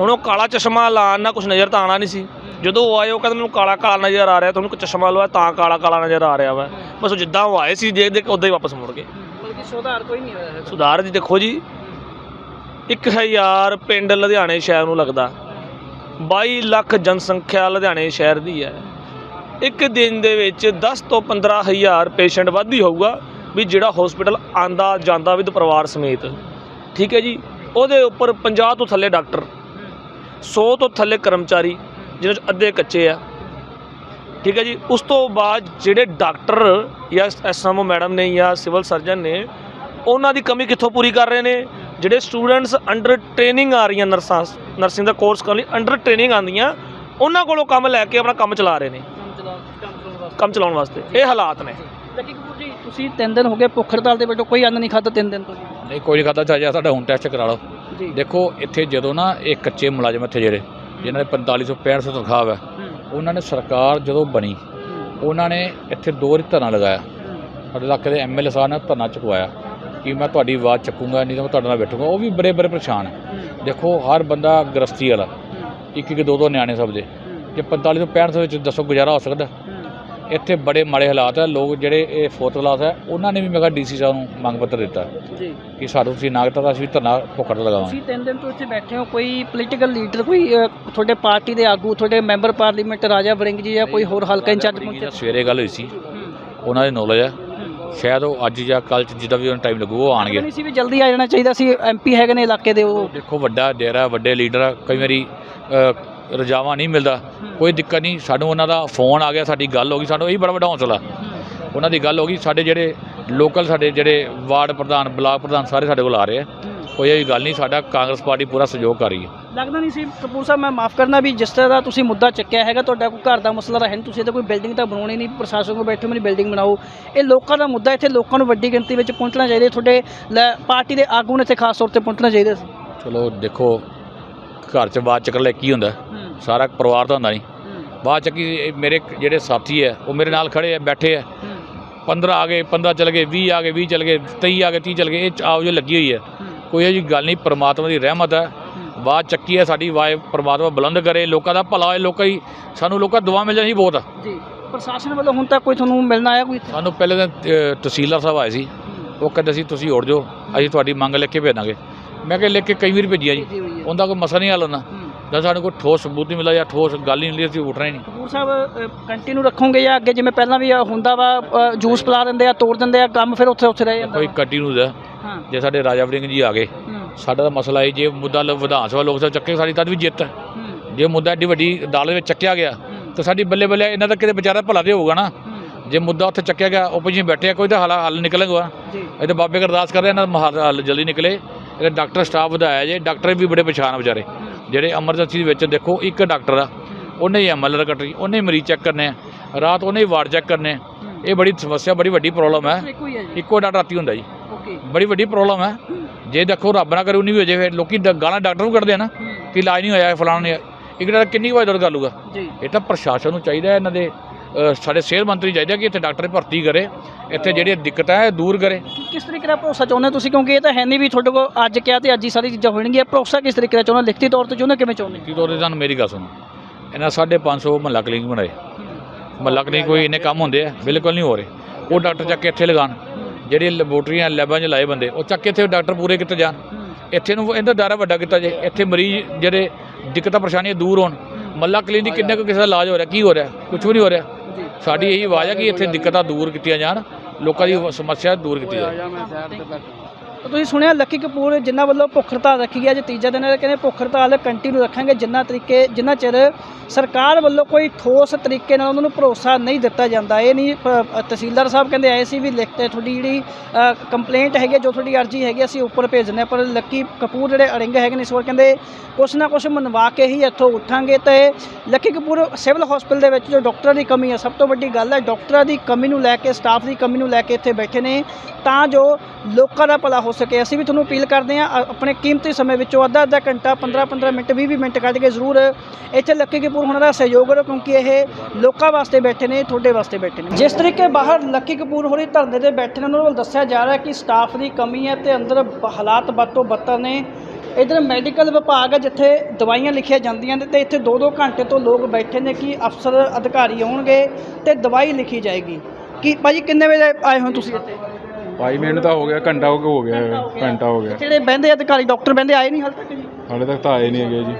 ਹੁਣ ਉਹ ਕਾਲਾ ਚਸ਼ਮਾ ਲਾਉਣ ਨਾਲ ਕੁਝ ਨਜ਼ਰ ਤਾਂ ਆਣਾ ਨਹੀਂ ਸੀ। ਜਦੋਂ ਉਹ ਆਏ ਉਹ ਕਹਿੰਦੇ ਮੈਨੂੰ ਕਾਲਾ ਕਾਲਾ ਨਜ਼ਰ ਆ ਰਿਹਾ ਤੁਹਾਨੂੰ ਚਸ਼ਮਾ ਲਵਾਇਆ ਤਾਂ ਕਾਲਾ ਕਾਲਾ ਨਜ਼ਰ ਆ ਰਿਹਾ ਵਾ। ਬਸ ਜਿੱਦਾਂ ਉਹ ਆਏ ਸੀ ਦੇਖ ਦੇਖ ਉਦਾਂ ਹੀ ਵਾਪਸ ਮੁੜ ਗਏ। ਬਲਕਿ ਸੁਧਾਰ ਕੋਈ ਨਹੀਂ ਹੋਇਆ ਸੁਧਾਰ ਜੀ ਦੇਖੋ ਜੀ 1000 ਪਿੰਡ ਲੁਧਿਆਣੇ ਸ਼ਹਿਰ ਨੂੰ ਲੱਗਦਾ। 22 ਲੱਖ ਜਨਸੰਖਿਆ ਲੁਧਿਆਣੇ ਸ਼ਹਿਰ ਦੀ ਹੈ। ਇੱਕ ਦਿਨ ਦੇ ਵਿੱਚ 10 ਤੋਂ 15000 ਪੇਸ਼ੈਂਟ ਵੱਧ ਹੀ ਹੋਊਗਾ ਵੀ ਜਿਹੜਾ ਹਸਪੀਟਲ ਆਂਦਾ ਜਾਂਦਾ ਵਿਦ ਪਰਿਵਾਰ ਸਮੇਤ। ਠੀਕ ਹੈ ਜੀ? ਉਹਦੇ ਉੱਪਰ 50 ਤੋਂ ਥੱਲੇ ਡਾਕਟਰ 100 ਤੋਂ ਥੱਲੇ ਕਰਮਚਾਰੀ, ਜਿਹਨਾਂ 'ਚ ਅੱਧੇ ਕੱਚੇ ਆ। ਠੀਕ ਹੈ ਜੀ? ਉਸ ਤੋਂ ਬਾਅਦ ਜਿਹੜੇ ਡਾਕਟਰ ਜਾਂ ਐਸਐਮਓ ਮੈਡਮ ਨੇ ਜਾਂ ਸਿਵਲ ਸਰਜਨ ਨੇ, ਉਹਨਾਂ ਦੀ ਕਮੀ ਕਿੱਥੋਂ ਪੂਰੀ ਕਰ ਰਹੇ ਨੇ? ਜਿਹੜੇ ਸਟੂਡੈਂਟਸ ਅੰਡਰ ਟ੍ਰੇਨਿੰਗ ਆ ਰਹੀਆਂ ਨਰਸਾਂ ਨਰਸਿੰਗ ਦਾ ਕੋਰਸ ਕਰਨ ਲਈ ਅੰਡਰ ਟ੍ਰੇਨਿੰਗ ਆਉਂਦੀਆਂ ਉਹਨਾਂ ਕੋਲੋਂ ਕੰਮ ਲੈ ਕੇ ਆਪਣਾ ਕੰਮ ਚਲਾ ਰਹੇ ਨੇ। ਕੰਮ ਚਲਾ ਕੰਮ ਚਲਾਉਣ ਵਾਸਤੇ। ਇਹ ਹਾਲਾਤ ਨੇ। ਲੱਕੀ ਕਪੂਰ ਜੀ ਤੁਸੀਂ 3 ਦਿਨ ਹੋ ਗਏ ਭੁੱਖ ਹੜਤਾਲ ਦੇ ਬੈਠੋ ਕੋਈ ਅੰਨ ਨਹੀਂ ਖਾਦਾ 3 ਦਿਨ ਤੋਂ? ਨਹੀਂ ਕੋਈ ਨਹੀਂ ਖਾਦਾ ਚਾਹੀਦਾ ਸਾਡਾ ਹੁਣ ਟੈਸਟ ਕਰਾ ਲਓ। ਦੇਖੋ ਇੱਥੇ ਜਦੋਂ ਨਾ ਇਹ ਕੱਚੇ ਮੁਲਾਜ਼ਮ ਇੱਥੇ ਜਿਹੜੇ ਜਿਨ੍ਹਾਂ ਦੇ 4500 6500 ਤਨਖਾਹ ਹੈ ਉਹਨਾਂ ਨੇ ਸਰਕਾਰ ਜਦੋਂ ਬਣੀ ਉਹਨਾਂ ਨੇ ਇੱਥੇ ਦੋ ਵਾਰੀ ਧਰਨਾ ਲਗਾਇਆ। ਸਾਡੇ ਇਲਾਕੇ ਦੇ ਐਮਐਲਏ ਸਾਹਿਬ ਨੇ ਧਰਨਾ ਚੁਕਵਾਇਆ। ਕਿ ਮੈਂ ਤੁਹਾਡੀ ਆਵਾਜ਼ ਚੱਕੂੰਗਾ ਨਹੀਂ ਤਾਂ ਮੈਂ ਤੁਹਾਡੇ ਨਾਲ ਬੈਠੂੰਗਾ। ਉਹ ਵੀ ਬੜੇ ਬੜੇ ਪਰੇਸ਼ਾਨ ਹੈ ਦੇਖੋ ਹਰ ਬੰਦਾ ਗ੍ਰਸਤੀ ਵਾਲਾ। ਇੱਕ ਇੱਕ ਦੋ ਦੋ ਨਿਆਣੇ ਸਭ ਦੇ। ਜੇ 45 ਤੋਂ 65 ਵਿੱਚ ਦੱਸੋ ਗੁਜ਼ਾਰਾ ਹੋ ਸਕਦਾ। ਇੱਥੇ ਬੜੇ ਮਾੜੇ ਹਾਲਾਤ ਹੈ ਲੋਕ ਜਿਹੜੇ ਇਹ ਫੋਰਥ ਕਲਾਸ ਹੈ ਉਹਨਾਂ ਨੇ ਵੀ ਮੈਂ ਕਿਹਾ ਡੀਸੀ ਸਾਹਿਬ ਨੂੰ ਮੰਗ ਪੱਤਰ ਦਿੱਤਾ। ਜੀ। ਕਿ ਸਾਨੂੰ ਤੁਸੀਂ ਨਾਗਰਿਕਤਾ ਦਾ ਅਸੀਂ ਵੀ ਧਰਨਾ ਭੁੱਖੜ ਲਗਾਵਾਂਗੇ। ਤੁਸੀਂ 3 ਦਿਨ ਤੋਂ ਇੱਥੇ ਬੈਠੇ ਹੋ। ਕੋਈ ਪੋਲੀਟੀਕਲ ਲੀਡਰ ਕੋਈ ਅ, ਤੁਹਾਡੇ ਪਾਰਟੀ ਦੇ ਆਗੂ ਤੁਹਾਡੇ ਮੈਂਬਰ ਪਾਰਲੀਮੈਂਟ ਰਾਜਾ ਵੜਿੰਗ ਜੀ ਜਾਂ ਕੋਈ ਹੋਰ ਹਲਕਾ ਇੰਚਾਰਜ ਪਹੁੰਚੇ ਸਵੇਰੇ ਗੱਲ ਹੋਈ ਸੀ। ਉਹਨਾਂ ਦੀ ਨੌਲੇਜ ਹੈ ਸ਼ਾਇਦ ਉਹ ਅੱਜ ਜਾਂ ਕੱਲ ਚ ਜਿੱਦਾਂ ਵੀ ਉਹਨਾਂ ਟਾਈਮ ਲੱਗੂ ਉਹ ਆਣਗੇ ਨਹੀਂ ਸੀ ਵੀ ਜਲਦੀ ਆ ਜਾਣਾ ਚਾਹੀਦਾ ਸੀ ਐਮਪੀ ਹੈਗੇ ਨੇ ਇਲਾਕੇ ਦੇ ਉਹ ਦੇਖੋ ਵੱਡਾ ਡੇਰਾ ਵੱਡੇ ਲੀਡਰ ਆ, ਕਈ ਵਾਰੀ ਅ, ਰਜਾਵਾ ਨਹੀਂ ਮਿਲਦਾ। ਕੋਈ ਦਿੱਕਤ ਨਹੀਂ ਸਾਨੂੰ ਉਹਨਾਂ ਦਾ ਫੋਨ ਆ ਗਿਆ ਸਾਡੀ ਗੱਲ ਹੋ ਗਈ ਸਾਨੂੰ ਇਹ ਬੜਾ ਵੱਡਾ ਹੌਸਲਾ। ਉਹਨਾਂ ਦੀ ਗੱਲ ਹੋ ਗਈ ਸਾਡੇ ਜਿਹੜੇ ਲੋਕਲ ਸਾਡੇ ਜਿਹੜੇ ਵਾਰਡ ਪ੍ਰਧਾਨ ਬਲਾਕ ਪ੍ਰਧਾਨ ਸਾਰੇ ਸਾਡੇ ਕੋਲ ਆ ਰਹੇ ਆ। ਕੋਈ ਇਹ ਗੱਲ ਨਹੀਂ ਸਾਡਾ ਕਾਂਗਰਸ ਪਾਰਟੀ ਪੂਰਾ ਸਹਿਯੋਗ ਕਰ ਰਹੀ ਹੈ। ਲੱਗਦਾ ਨਹੀਂ ਸੀ ਕਪੂਰ ਸਾਹਿਬ ਮੈਂ ਮਾਫ ਕਰਨਾ ਵੀ ਜਿਸ ਤਰ੍ਹਾਂ ਦਾ ਤੁਸੀਂ ਮੁੱਦਾ ਚੱਕਿਆ ਹੈਗਾ ਤੁਹਾਡਾ ਕੋਈ ਘਰ ਦਾ ਮਸਲਾ ਤਾਂ ਹੈ ਨਹੀਂ ਤੁਸੀਂ ਤਾਂ ਕੋਈ ਬਿਲਡਿੰਗ ਤਾਂ ਬਣਾਉਣੀ ਨਹੀਂ ਪ੍ਰਸ਼ਾਸਨ ਕੋਲ ਬੈਠੇ ਮੇਰੀ ਬਿਲਡਿੰਗ ਬਣਾਓ। ਇਹ ਲੋਕਾਂ ਦਾ ਮੁੱਦਾ ਇੱਥੇ ਲੋਕਾਂ ਨੂੰ ਵੱਡੀ ਗਿਣਤੀ ਵਿੱਚ ਪਹੁੰਚਣਾ ਚਾਹੀਦਾ ਤੁਹਾਡੇ ਪਾਰਟੀ ਦੇ ਆਗੂ ਨੇ ਇੱਥੇ ਖਾਸ ਤੌਰ ਤੇ ਪਹੁੰਚਣਾ ਚਾਹੀਦਾ ਸੀ। ਚਲੋ ਦੇਖੋ ਘਰ 'ਚ ਬਾਤ ਚੱਕਰ ਲੈ ਕੀ ਹੁੰਦਾ? ਸਾਰਾ ਪਰਿਵਾਰ ਤਾਂ ਹੁੰਦਾ ਨਹੀਂ ਬਾਅਦ ਚ ਕੀ ਇਹ ਮੇਰੇ ਜਿਹੜੇ ਸਾਥੀ ਹੈ ਉਹ ਮੇਰੇ ਨਾਲ ਖੜੇ ਆ ਬੈਠੇ ਆ 15 ਆ ਗਏ 15 ਚਲ ਗਏ 20 ਆ ਗਏ 20 ਚਲ ਗਏ 23 ਆ ਗਏ 30 ਚਲ ਗਏ ਇਹ ਆਓ ਜੋ ਲੱਗੀ ਹੋਈ ਹੈ। ਕੋਈ ਇਹ ਜੀ ਗੱਲ ਨਹੀਂ ਪਰਮਾਤਮਾ ਦੀ ਰਹਿਮਤ ਹੈ। ਬਾਤ ਚੱਕੀ ਹੈ ਸਾਡੀ ਵਾਏ ਪਰਮਾਤਮਾ ਬੁਲੰਦ ਕਰੇ ਲੋਕਾਂ ਦਾ ਭਲਾ ਹੋਏ ਲੋਕਾਂ ਹੀ ਸਾਨੂੰ ਲੋਕਾਂ ਦੁਆ ਮਿਲ ਜਾਣੀ ਬਹੁਤ। ਆ ਜੀ ਪ੍ਰਸ਼ਾਸਨ ਵੱਲੋਂ ਹੁਣ ਤੱਕ ਕੋਈ ਤੁਹਾਨੂੰ ਮਿਲਣ ਆਇਆ ਕੋਈ ਸਾਨੂੰ ਪਹਿਲੇ ਦਿਨ ਅ, ਤਹਿਸੀਲਦਾਰ ਸਾਹਿਬ ਆਏ ਸੀ। ਉਹ ਕਹਿੰਦੇ ਸੀ ਤੁਸੀਂ ਉੜ ਜਾਓ ਅਸੀਂ ਤੁਹਾਡੀ ਮੰਗ ਲਿਖ ਕੇ ਭੇਜ ਦਾਂਗੇ ਮੈਂ ਕਿਹਾ ਲਿਖ ਕੇ ਕਈ ਵਾਰ ਭੇਜੀਆ ਜੀ। ਉਹਦਾ ਕੋਈ ਮਸਲਾ ਨਹੀਂ ਹੱਲ ਹੁੰਦਾ। ਜਦ ਸਾਨੂੰ ਕੋਈ ਠੋਸ ਸਬੂਤ ਨਹੀਂ ਮਿਲਿਆ ਜਾਂ ਠੋਸ ਗੱਲ ਹੀ ਨਹੀਂ ਮਿਲੀ ਅਸੀਂ ਉੱਠਣਾ ਹੀ ਨਹੀਂ। ਕਪੂਰ ਸਾਹਿਬ ਕੰਟੀਨਿਊ ਰੱਖੋਗੇ ਜਾਂ ਅੱਗੇ ਜਿਵੇਂ ਪਹਿਲਾਂ ਵੀ ਹੁੰਦਾ ਵਾ ਜੂਸ ਪਿਲਾ ਦਿੰਦੇ ਆ ਤੋੜ ਦਿੰਦੇ ਆ ਕੰਮ ਫਿਰ ਉੱਥੇ ਉੱਥੇ ਰਹਿ ਜਾਂਦਾ ਕੋਈ ਕੰਟੀਨਿਊ ਦਾ। ਜੇ ਸਾਡੇ ਰਾਜਾ ਵੜਿੰਗ ਜੀ ਆ ਗਏ ਸਾਡਾ ਤਾਂ ਮਸਲਾ ਹੈ ਜੇ ਮੁੱਦਾ ਵਿਧਾਨ ਸਭਾ ਲੋਕ ਸਭਾ ਚੱਕੇ ਸਾਡੀ ਤਦ ਵੀ ਜਿੱਤ ਹੈ। ਜੇ ਮੁੱਦਾ ਏਡੀ ਵੱਡੀ ਅਦਾਲਤ ਵਿੱਚ ਚੱਕਿਆ ਗਿਆ ਤਾਂ ਸਾਡੀ ਬੱਲੇ ਬੱਲੇ ਇਹਨਾਂ ਦਾ ਕਿਤੇ ਵਿਚਾਰਾ ਭਲਾ ਤੇ ਹੋਊਗਾ ਨਾ। ਜੇ ਮੁੱਦਾ ਉੱਥੇ ਚੱਕਿਆ ਗਿਆ ਓਪੋਜੀਸ਼ਨ ਬੈਠੇ ਕੋਈ ਤਾਂ ਹੱਲ ਹੱਲ ਨਿਕਲੇਗਾ। ਇਹ ਤਾਂ ਬਾਬੇ ਅਰਦਾਸ ਕਰ ਰਹੇ ਇਹਨਾਂ ਦਾ ਹੱਲ ਜਲਦੀ ਨਿਕਲੇ। ਇਹ ਡਾਕਟਰ ਸਟਾਫ ਵਧਾਇਆ ਜੇ ਡਾਕਟਰ ਵੀ ਬੜੇ ਪਛਾਣ ਵਿਚਾਰੇ। ਜਿਹੜੇ ਐਮਰਜੈਂਸੀ ਦੇ ਵਿੱਚ ਦੇਖੋ ਇੱਕ ਡਾਕਟਰ ਆ ਉਹਨੇ ਹੀ ਐਮਐਲਆਰ ਕੱਟਣੀ ਉਹਨੇ ਮਰੀਜ਼ ਚੈੱਕ ਕਰਨੇ ਆ। ਰਾਤ ਉਹਨੇ ਹੀ ਵਾਰਡ ਚੈੱਕ ਕਰਨੇ ਆ। ਇਹ ਬੜੀ ਸਮੱਸਿਆ ਬੜੀ ਵੱਡੀ ਪ੍ਰੋਬਲਮ ਹੈ। ਇੱਕੋ ਡਾਕਟਰ ਰਾਤੀ ਹੁੰਦਾ ਜੀ। ਬੜੀ ਵੱਡੀ ਪ੍ਰੋਬਲਮ ਹੈ। ਜੇ ਦੇਖੋ ਰੱਬ ਨਾ ਕਰੇ ਉਨੀ ਵੀ ਹੋ ਫਿਰ ਲੋਕੀ ਗਾਲਾਂ ਡਾਕਟਰ ਨੂੰ ਕੱਢਦੇ ਆ ਨਾ ਕਿ ਇਲਾਜ ਨਹੀਂ ਹੋਇਆ ਫਲਾਣਾ ਨਹੀਂ। ਇੱਕ ਡਾਕਟਰ ਕਿੰਨੀ ਵਾਰ ਦਰਦ ਕਰ ਲੂਗਾ? ਇਹ ਤਾਂ ਪ੍ਰਸ਼ਾਸਨ ਨੂੰ ਚਾਹੀਦਾ ਇਹਨਾਂ ਦੇ। ਸਾਡੇ ਸਿਹਤ ਮੰਤਰੀ ਚਾਹੀਦਾ ਕਿ ਇੱਥੇ ਡਾਕਟਰ ਭਰਤੀ ਕਰੇ ਇੱਥੇ ਜਿਹੜੀਆਂ ਦਿੱਕਤਾਂ ਹੈ ਦੂਰ ਕਰੇ। ਕਿਸ ਤਰੀਕੇ ਦਾ ਭਰੋਸਾ ਚਾਹੁੰਦੇ ਤੁਸੀਂ? ਕਿਉਂਕਿ ਇਹ ਤਾਂ ਹੈ ਨਹੀਂ ਵੀ ਤੁਹਾਡੇ ਕੋਲ ਅੱਜ ਕਿਹਾ ਤੇ ਅੱਜ ਹੀ ਸਾਰੀ ਚੀਜ਼ਾਂ ਹੋਣਗੀਆਂ। ਭਰੋਸਾ ਕਿਸ ਤਰੀਕੇ ਦਾ ਚਾਹੁੰਦੇ? ਲਿਖਤੀ ਤੌਰ ਤੇ ਚਾਹੁੰਦੇ? ਕਿਵੇਂ ਚਾਹੁੰਦੇ ਕੀ ਤੌਰ ਤੇ ਤੁਹਾਨੂੰ ਮੇਰੀ ਗੱਲ ਸੁਣੋ। ਇਹਨਾਂ 550 ਮਹੱਲਾ ਕਲੀਨਿਕ ਬਣਾਏ। ਮਹੱਲਾ ਕਲੀਨਿਕ ਕੋਈ ਇੰਨੇ ਕੰਮ ਹੁੰਦੇ ਆ ਬਿਲਕੁਲ ਨਹੀਂ ਹੋ ਰਹੇ। ਉਹ ਡਾਕਟਰ ਚੱਕ ਕੇ ਇੱਥੇ ਲਗਾਉਣ। ਜਿਹੜੀ ਲੈਬੋਰਟਰੀਆਂ ਲੈਬਾਂ 'ਚ ਲਾਏ ਬੰਦੇ ਉਹ ਚੱਕ ਕੇ ਇੱਥੇ ਡਾਕਟਰ ਪੂਰੇ ਕੀਤੇ ਜਾਣ। ਇੱਥੇ ਨੂੰ ਇਹਦਾ ਦਾਇਰਾ ਵੱਡਾ ਕੀਤਾ ਜੇ। ਇੱਥੇ ਮਰੀਜ਼ ਜਿਹੜੇ ਦਿੱਕਤਾਂ ਪਰੇਸ਼ਾਨੀਆਂ ਦੂਰ ਹੋਣ। ਮਹੱਲਾ ਕਲੀਨਿਕ ਕਿੰਨੇ ਕੁ ਕਿਸੇ ਦਾ ਇਲਾਜ ਹੋ ਰਿਹਾ ਕੀ ਹੋ ਰਿਹਾ ਕੁਝ ਵੀ ਨਹੀਂ ਹੋ ਰਿਹਾ। ਸਾਡੀ ਇਹੀ ਆਵਾਜ਼ ਹੈ ਕਿ ਇੱਥੇ ਦਿੱਕਤਾਂ ਦੂਰ ਕੀਤੀਆਂ ਜਾਣ, ਲੋਕਾਂ ਦੀ ਸਮੱਸਿਆ ਦੂਰ ਕੀਤੀ ਜਾਏ। ਤੁਸੀਂ ਸੁਣਿਆ ਲੱਕੀ ਕਪੂਰ ਜਿਨ੍ਹਾਂ ਵੱਲੋਂ ਭੁੱਖ ਹੜਤਾਲ ਰੱਖੀ ਗਿਆ ਜੇ ਤੀਜਾ ਦਿਨ ਹੈ ਕਹਿੰਦੇ ਭੁੱਖ ਹੜਤਾਲ ਕੰਟੀਨਿਊ ਰੱਖਾਂਗੇ ਜਿੰਨਾ ਤਰੀਕੇ ਜਿੰਨਾ ਚਿਰ ਸਰਕਾਰ ਵੱਲੋਂ ਕੋਈ ਠੋਸ ਤਰੀਕੇ ਨਾਲ ਉਹਨਾਂ ਨੂੰ ਭਰੋਸਾ ਨਹੀਂ ਦਿੱਤਾ ਜਾਂਦਾ। ਇਹ ਨਹੀਂ ਪ- ਤਹਿਸੀਲਦਾਰ ਸਾਹਿਬ ਕਹਿੰਦੇ ਆਏ ਸੀ ਵੀ ਲਿਖ ਤੇ ਤੁਹਾਡੀ ਜਿਹੜੀ ਕੰਪਲੇਂਟ ਹੈਗੀ ਹੈ, ਜੋ ਤੁਹਾਡੀ ਅਰਜੀ ਹੈਗੀ ਅਸੀਂ ਉੱਪਰ ਭੇਜ ਦਿੰਦੇ ਹਾਂ ਪਰ ਲੱਕੀ ਕਪੂਰ ਜਿਹੜੇ ਅੜਿੰਗ ਹੈਗੇ ਨੇ ਇਸ ਵਾਰ ਕਹਿੰਦੇ ਕੁਛ ਨਾ ਕੁਛ ਮਨਵਾ ਕੇ ਹੀ ਇੱਥੋਂ ਉੱਠਾਂਗੇ ਤੇ ਲੱਕੀ ਕਪੂਰ ਸਿਵਲ ਹਸਪੀਟਲ ਦੇ ਵਿੱਚ ਜੋ ਡਾਕਟਰਾਂ ਦੀ ਕਮੀ ਹੈ ਸਭ ਤੋਂ ਵੱਡੀ ਗੱਲ ਹੈ ਡਾਕਟਰਾਂ ਦੀ ਕਮੀ ਨੂੰ ਲੈ ਕੇ ਸਟਾਫ ਦੀ ਕਮੀ ਨੂੰ ਲੈ ਕੇ ਇੱਥੇ ਬੈਠੇ ਨੇ ਤਾਂ ਜੋ ਲੋਕਾਂ ਦਾ ਭਲਾ ਹੋ ਸਕੇ, ਅਸੀਂ ਵੀ ਤੁਹਾਨੂੰ ਅਪੀਲ ਕਰਦੇ ਹਾਂ ਆਪਣੇ ਕੀਮਤੀ ਸਮੇਂ ਵਿੱਚੋਂ ਅੱਧਾ ਅੱਧਾ ਘੰਟਾ 15 15 ਮਿੰਟ 20 20 ਮਿੰਟ ਕੱਢ ਕੇ ਜ਼ਰੂਰ ਇੱਥੇ ਲੱਕੀ ਕਪੂਰ ਹੋਣਾ ਦਾ ਸਹਿਯੋਗ ਕਰੋ, ਕਿਉਂਕਿ ਇਹ ਲੋਕਾਂ ਵਾਸਤੇ ਬੈਠੇ ਨੇ, ਤੁਹਾਡੇ ਵਾਸਤੇ ਬੈਠੇ ਨੇ। ਜਿਸ ਤਰੀਕੇ ਬਾਹਰ ਲੱਕੀ ਕਪੂਰ ਹੋਰੀ ਧਰਨੇ ਤੇ ਬੈਠੇ ਨੇ, ਉਹਨਾਂ ਵੱਲ ਦੱਸਿਆ ਜਾ ਰਿਹਾ ਕਿ ਸਟਾਫ ਦੀ ਕਮੀ ਹੈ ਤੇ ਅੰਦਰ ਹਾਲਾਤ ਬਦ ਤੋਂ ਬੱਤਰ ਨੇ। ਇਧਰ ਮੈਡੀਕਲ ਵਿਭਾਗ ਹੈ, ਜਿੱਥੇ ਦਵਾਈਆਂ ਲਿਖੀਆਂ ਜਾਂਦੀਆਂ ਨੇ ਤੇ ਇੱਥੇ 2-2 ਘੰਟੇ ਤੋਂ ਲੋਕ ਬੈਠੇ ਨੇ ਕਿ ਅਫਸਰ, ਅਧਿਕਾਰੀ ਆਉਣਗੇ ਤੇ ਦਵਾਈ ਲਿਖੀ ਜਾਏਗੀ। ਕੀ, ਭਾਜੀ ਕਿੰਨੇ ਵਜੇ ਆਏ ਹੋ ਤੁਸੀਂ ਇੱਥੇ? ਭਾਈ ਮੈਨੂੰ ਤਾਂ ਹੋ ਗਿਆ ਘੰਟਾ ਹੋ ਹੋ ਗਿਆ ਹੈ, ਘੰਟਾ ਹੋ ਗਿਆ ਜਿਹੜੇ ਬਹਿੰਦੇ ਅਧਿਕਾਰੀ ਡਾਕਟਰ ਬਹਿੰਦੇ ਆਏ ਨਹੀਂ ਹਾਲ ਤੱਕ ਜੀ ਹਾਲੇ ਤੱਕ ਤਾਂ ਆਏ ਨਹੀਂ ਹੈਗੇ ਜੀ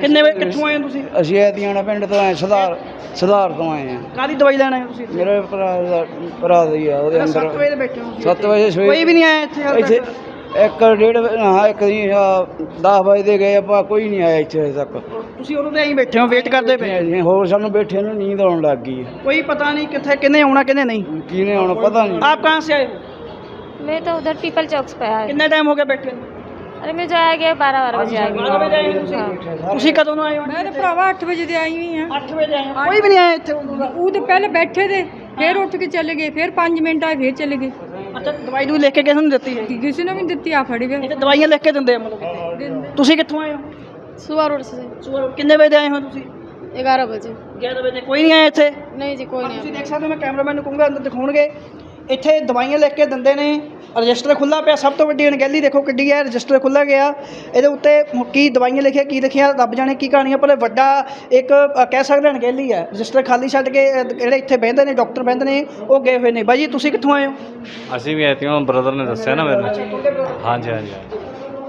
ਕਿੰਨੇ ਵਜੇ ਕਿੱਥੋਂ ਆਏ ਹੋ ਤੁਸੀਂ ਅਸੀਂ ਐਤੀਆਣਾ ਪਿੰਡ ਤੋਂ ਆਏ ਸੁਧਾਰ ਸੁਧਾਰ ਤੋਂ ਆਏ ਆ ਕਾਦੀ ਦਵਾਈ ਲੈਣ ਆਏ ਹੋ ਤੁਸੀਂ ਮੇਰੇ ਭਰਾ ਦਾ ਭਰਾ ਦੀ ਆ ਉਹਦੇ 7 ਅੰਦਰ ਵਜੇ ਦੇ ਬੈਠੇ ਹੋ ਤੁਸੀਂ 7 ਵਜੇ ਸਵੇਰ ਕੋਈ ਵੀ ਨਹੀਂ ਆਇਆ ਇੱਥੇ ਹਾਲ ਇੱਥੇ ਤੱਕ ਇੱਕ ਡੇਢ ਵਜੇ- ਹਾਂ ਇੱਕ ਦੀ 10 ਵਜੇ ਦੇ ਗਏ ਆਪਾਂ ਕੋਈ ਨਹੀਂ ਆਇਆ ਇੱਥੇ ਹਜੇ ਤੱਕ ਤੁਸੀਂ ਉਦੋਂ ਦੇ ਆਈ ਬੈਠੇ ਹੋ ਵੇਟ ਕਰਦੇ ਪਏ ਅਸੀਂ ਹੋਰ ਸਾਨੂੰ ਬੈਠੇ ਨੂੰ ਨੀਂਦ ਆਉਣ ਲੱਗ ਗਈ ਹੈ। ਕੋਈ ਪਤਾ ਨਹੀਂ ਕਿੱਥੇ ਕਿੰਨੇ ਆਉਣਾ ਕਿੰਨੇ ਨਹੀਂ ਕਿਹਨੇ ਆਉਣਾ ਪਤਾ ਨਹੀਂ आप कहाँ से आए हो मैं तो उधर पीपल चौक पे आया कितना टाइम हो गया बैठे अरे मैं जाया गया बारह बारह बजे आ बारह बजे आए हो गई ਤੁਸੀਂ ਤੁਸੀਂ ਕਦੋਂ ਨੂੰ ਆਏ ਹੋ ਮੈਂ ਤਾਂ ਭਰਾਵਾ 8 ਵਜੇ ਦੇ ਆਈ ਹੋਈ ਆ 8 ਵਜੇ ਆਏ ਹੋ ਕੋਈ ਵੀ ਨਹੀਂ ਆਇਆ ਇੱਥੇ ਉਦੋਂ ਦਾ ਉਹ ਤਾਂ ਪਹਿਲੇ ਬੈਠੇ ਦੇ ਫਿਰ ਉੱਠ ਕੇ ਚਲੇ ਗਏ ਫਿਰ 5 ਮਿੰਟ ਆਏ ਫਿਰ ਚਲੇ ਗਏ ਅੱਛਾ ਦਵਾਈ ਦੂਈ ਲਿਖ ਕੇ ਕਿਸੇ ਨੂੰ ਦਿੱਤੀ ਹੈ ਕਿ ਕਿਸੇ ਨੇ ਵੀ ਨੀ ਦਿੱਤੀ ਆ ਫੜੀ ਵੇ ਇਹ ਤਾਂ ਦਵਾਈਆਂ ਲਿਖ ਕੇ ਦਿੰਦੇ ਆ ਮਤਲਬ ਕਿ। ਤੁਸੀਂ ਕਿੱਥੋਂ ਆਏ ਹੋ सुबह रोड से ਸਵੇਰ ਕਿੰਨੇ ਵਜੇ ਆਏ ਹੋ ਤੁਸੀਂ ग्यारह बजे 11 ਵਜੇ ਕੋਈ ਨਹੀਂ ਆਇਆ ਇੱਥੇ नहीं जी कोई ਤੁਸੀਂ ਦੇਖ ਸਕਦੇ ਹੋ ਮੈਂ ਕੈਮਰਾਮੈਨ ਨੂੰ ਕਹੂੰਗਾ ਅੰਦਰ ਦਿਖਾਉਣਗੇ ਇੱਥੇ ਦਵਾਈਆਂ ਲਿਖ ਕੇ ਦਿੰਦੇ ਨੇ ਰਜਿਸਟਰ ਖੁੱਲਾ ਪਿਆ ਸਭ ਤੋਂ ਵੱਡੀ ਅਣਗਹਿਲੀ ਦੇਖੋ ਕਿੱਡੀ ਹੈ ਰਜਿਸਟਰ ਖੁੱਲਾ ਗਿਆ ਇਹਦੇ ਉੱਤੇ ਕੀ ਦਵਾਈਆਂ ਲਿਖਿਆ ਕੀ ਲਿਖਿਆ ਰੱਬ ਜਾਣੇ ਕੀ ਕਹਾਣੀਆਂ ਪਰ ਇਹ ਵੱਡਾ ਇੱਕ ਅ, ਕਹਿ ਸਕਦੇ ਹਾਂ ਅਣਗਹਿਲੀ ਹੈ ਰਜਿਸਟਰ ਖਾਲੀ ਛੱਡ ਕੇ ਅ, ਜਿਹੜੇ ਇੱਥੇ ਬਹਿੰਦੇ ਨੇ ਡਾਕਟਰ ਬਹਿੰਦੇ ਨੇ ਉਹ ਗਏ ਹੋਏ ਨੇ ਬਾਈ ਜੀ ਤੁਸੀਂ ਕਿੱਥੋਂ ਆਏ ਹੋ ਅਸੀਂ ਵੀ ਐਤੀਆਂ ਬ੍ਰਦਰ ਨੇ ਦੱਸਿਆ ਨਾ ਮੇਰੇ ਹਾਂਜੀ ਹਾਂਜੀ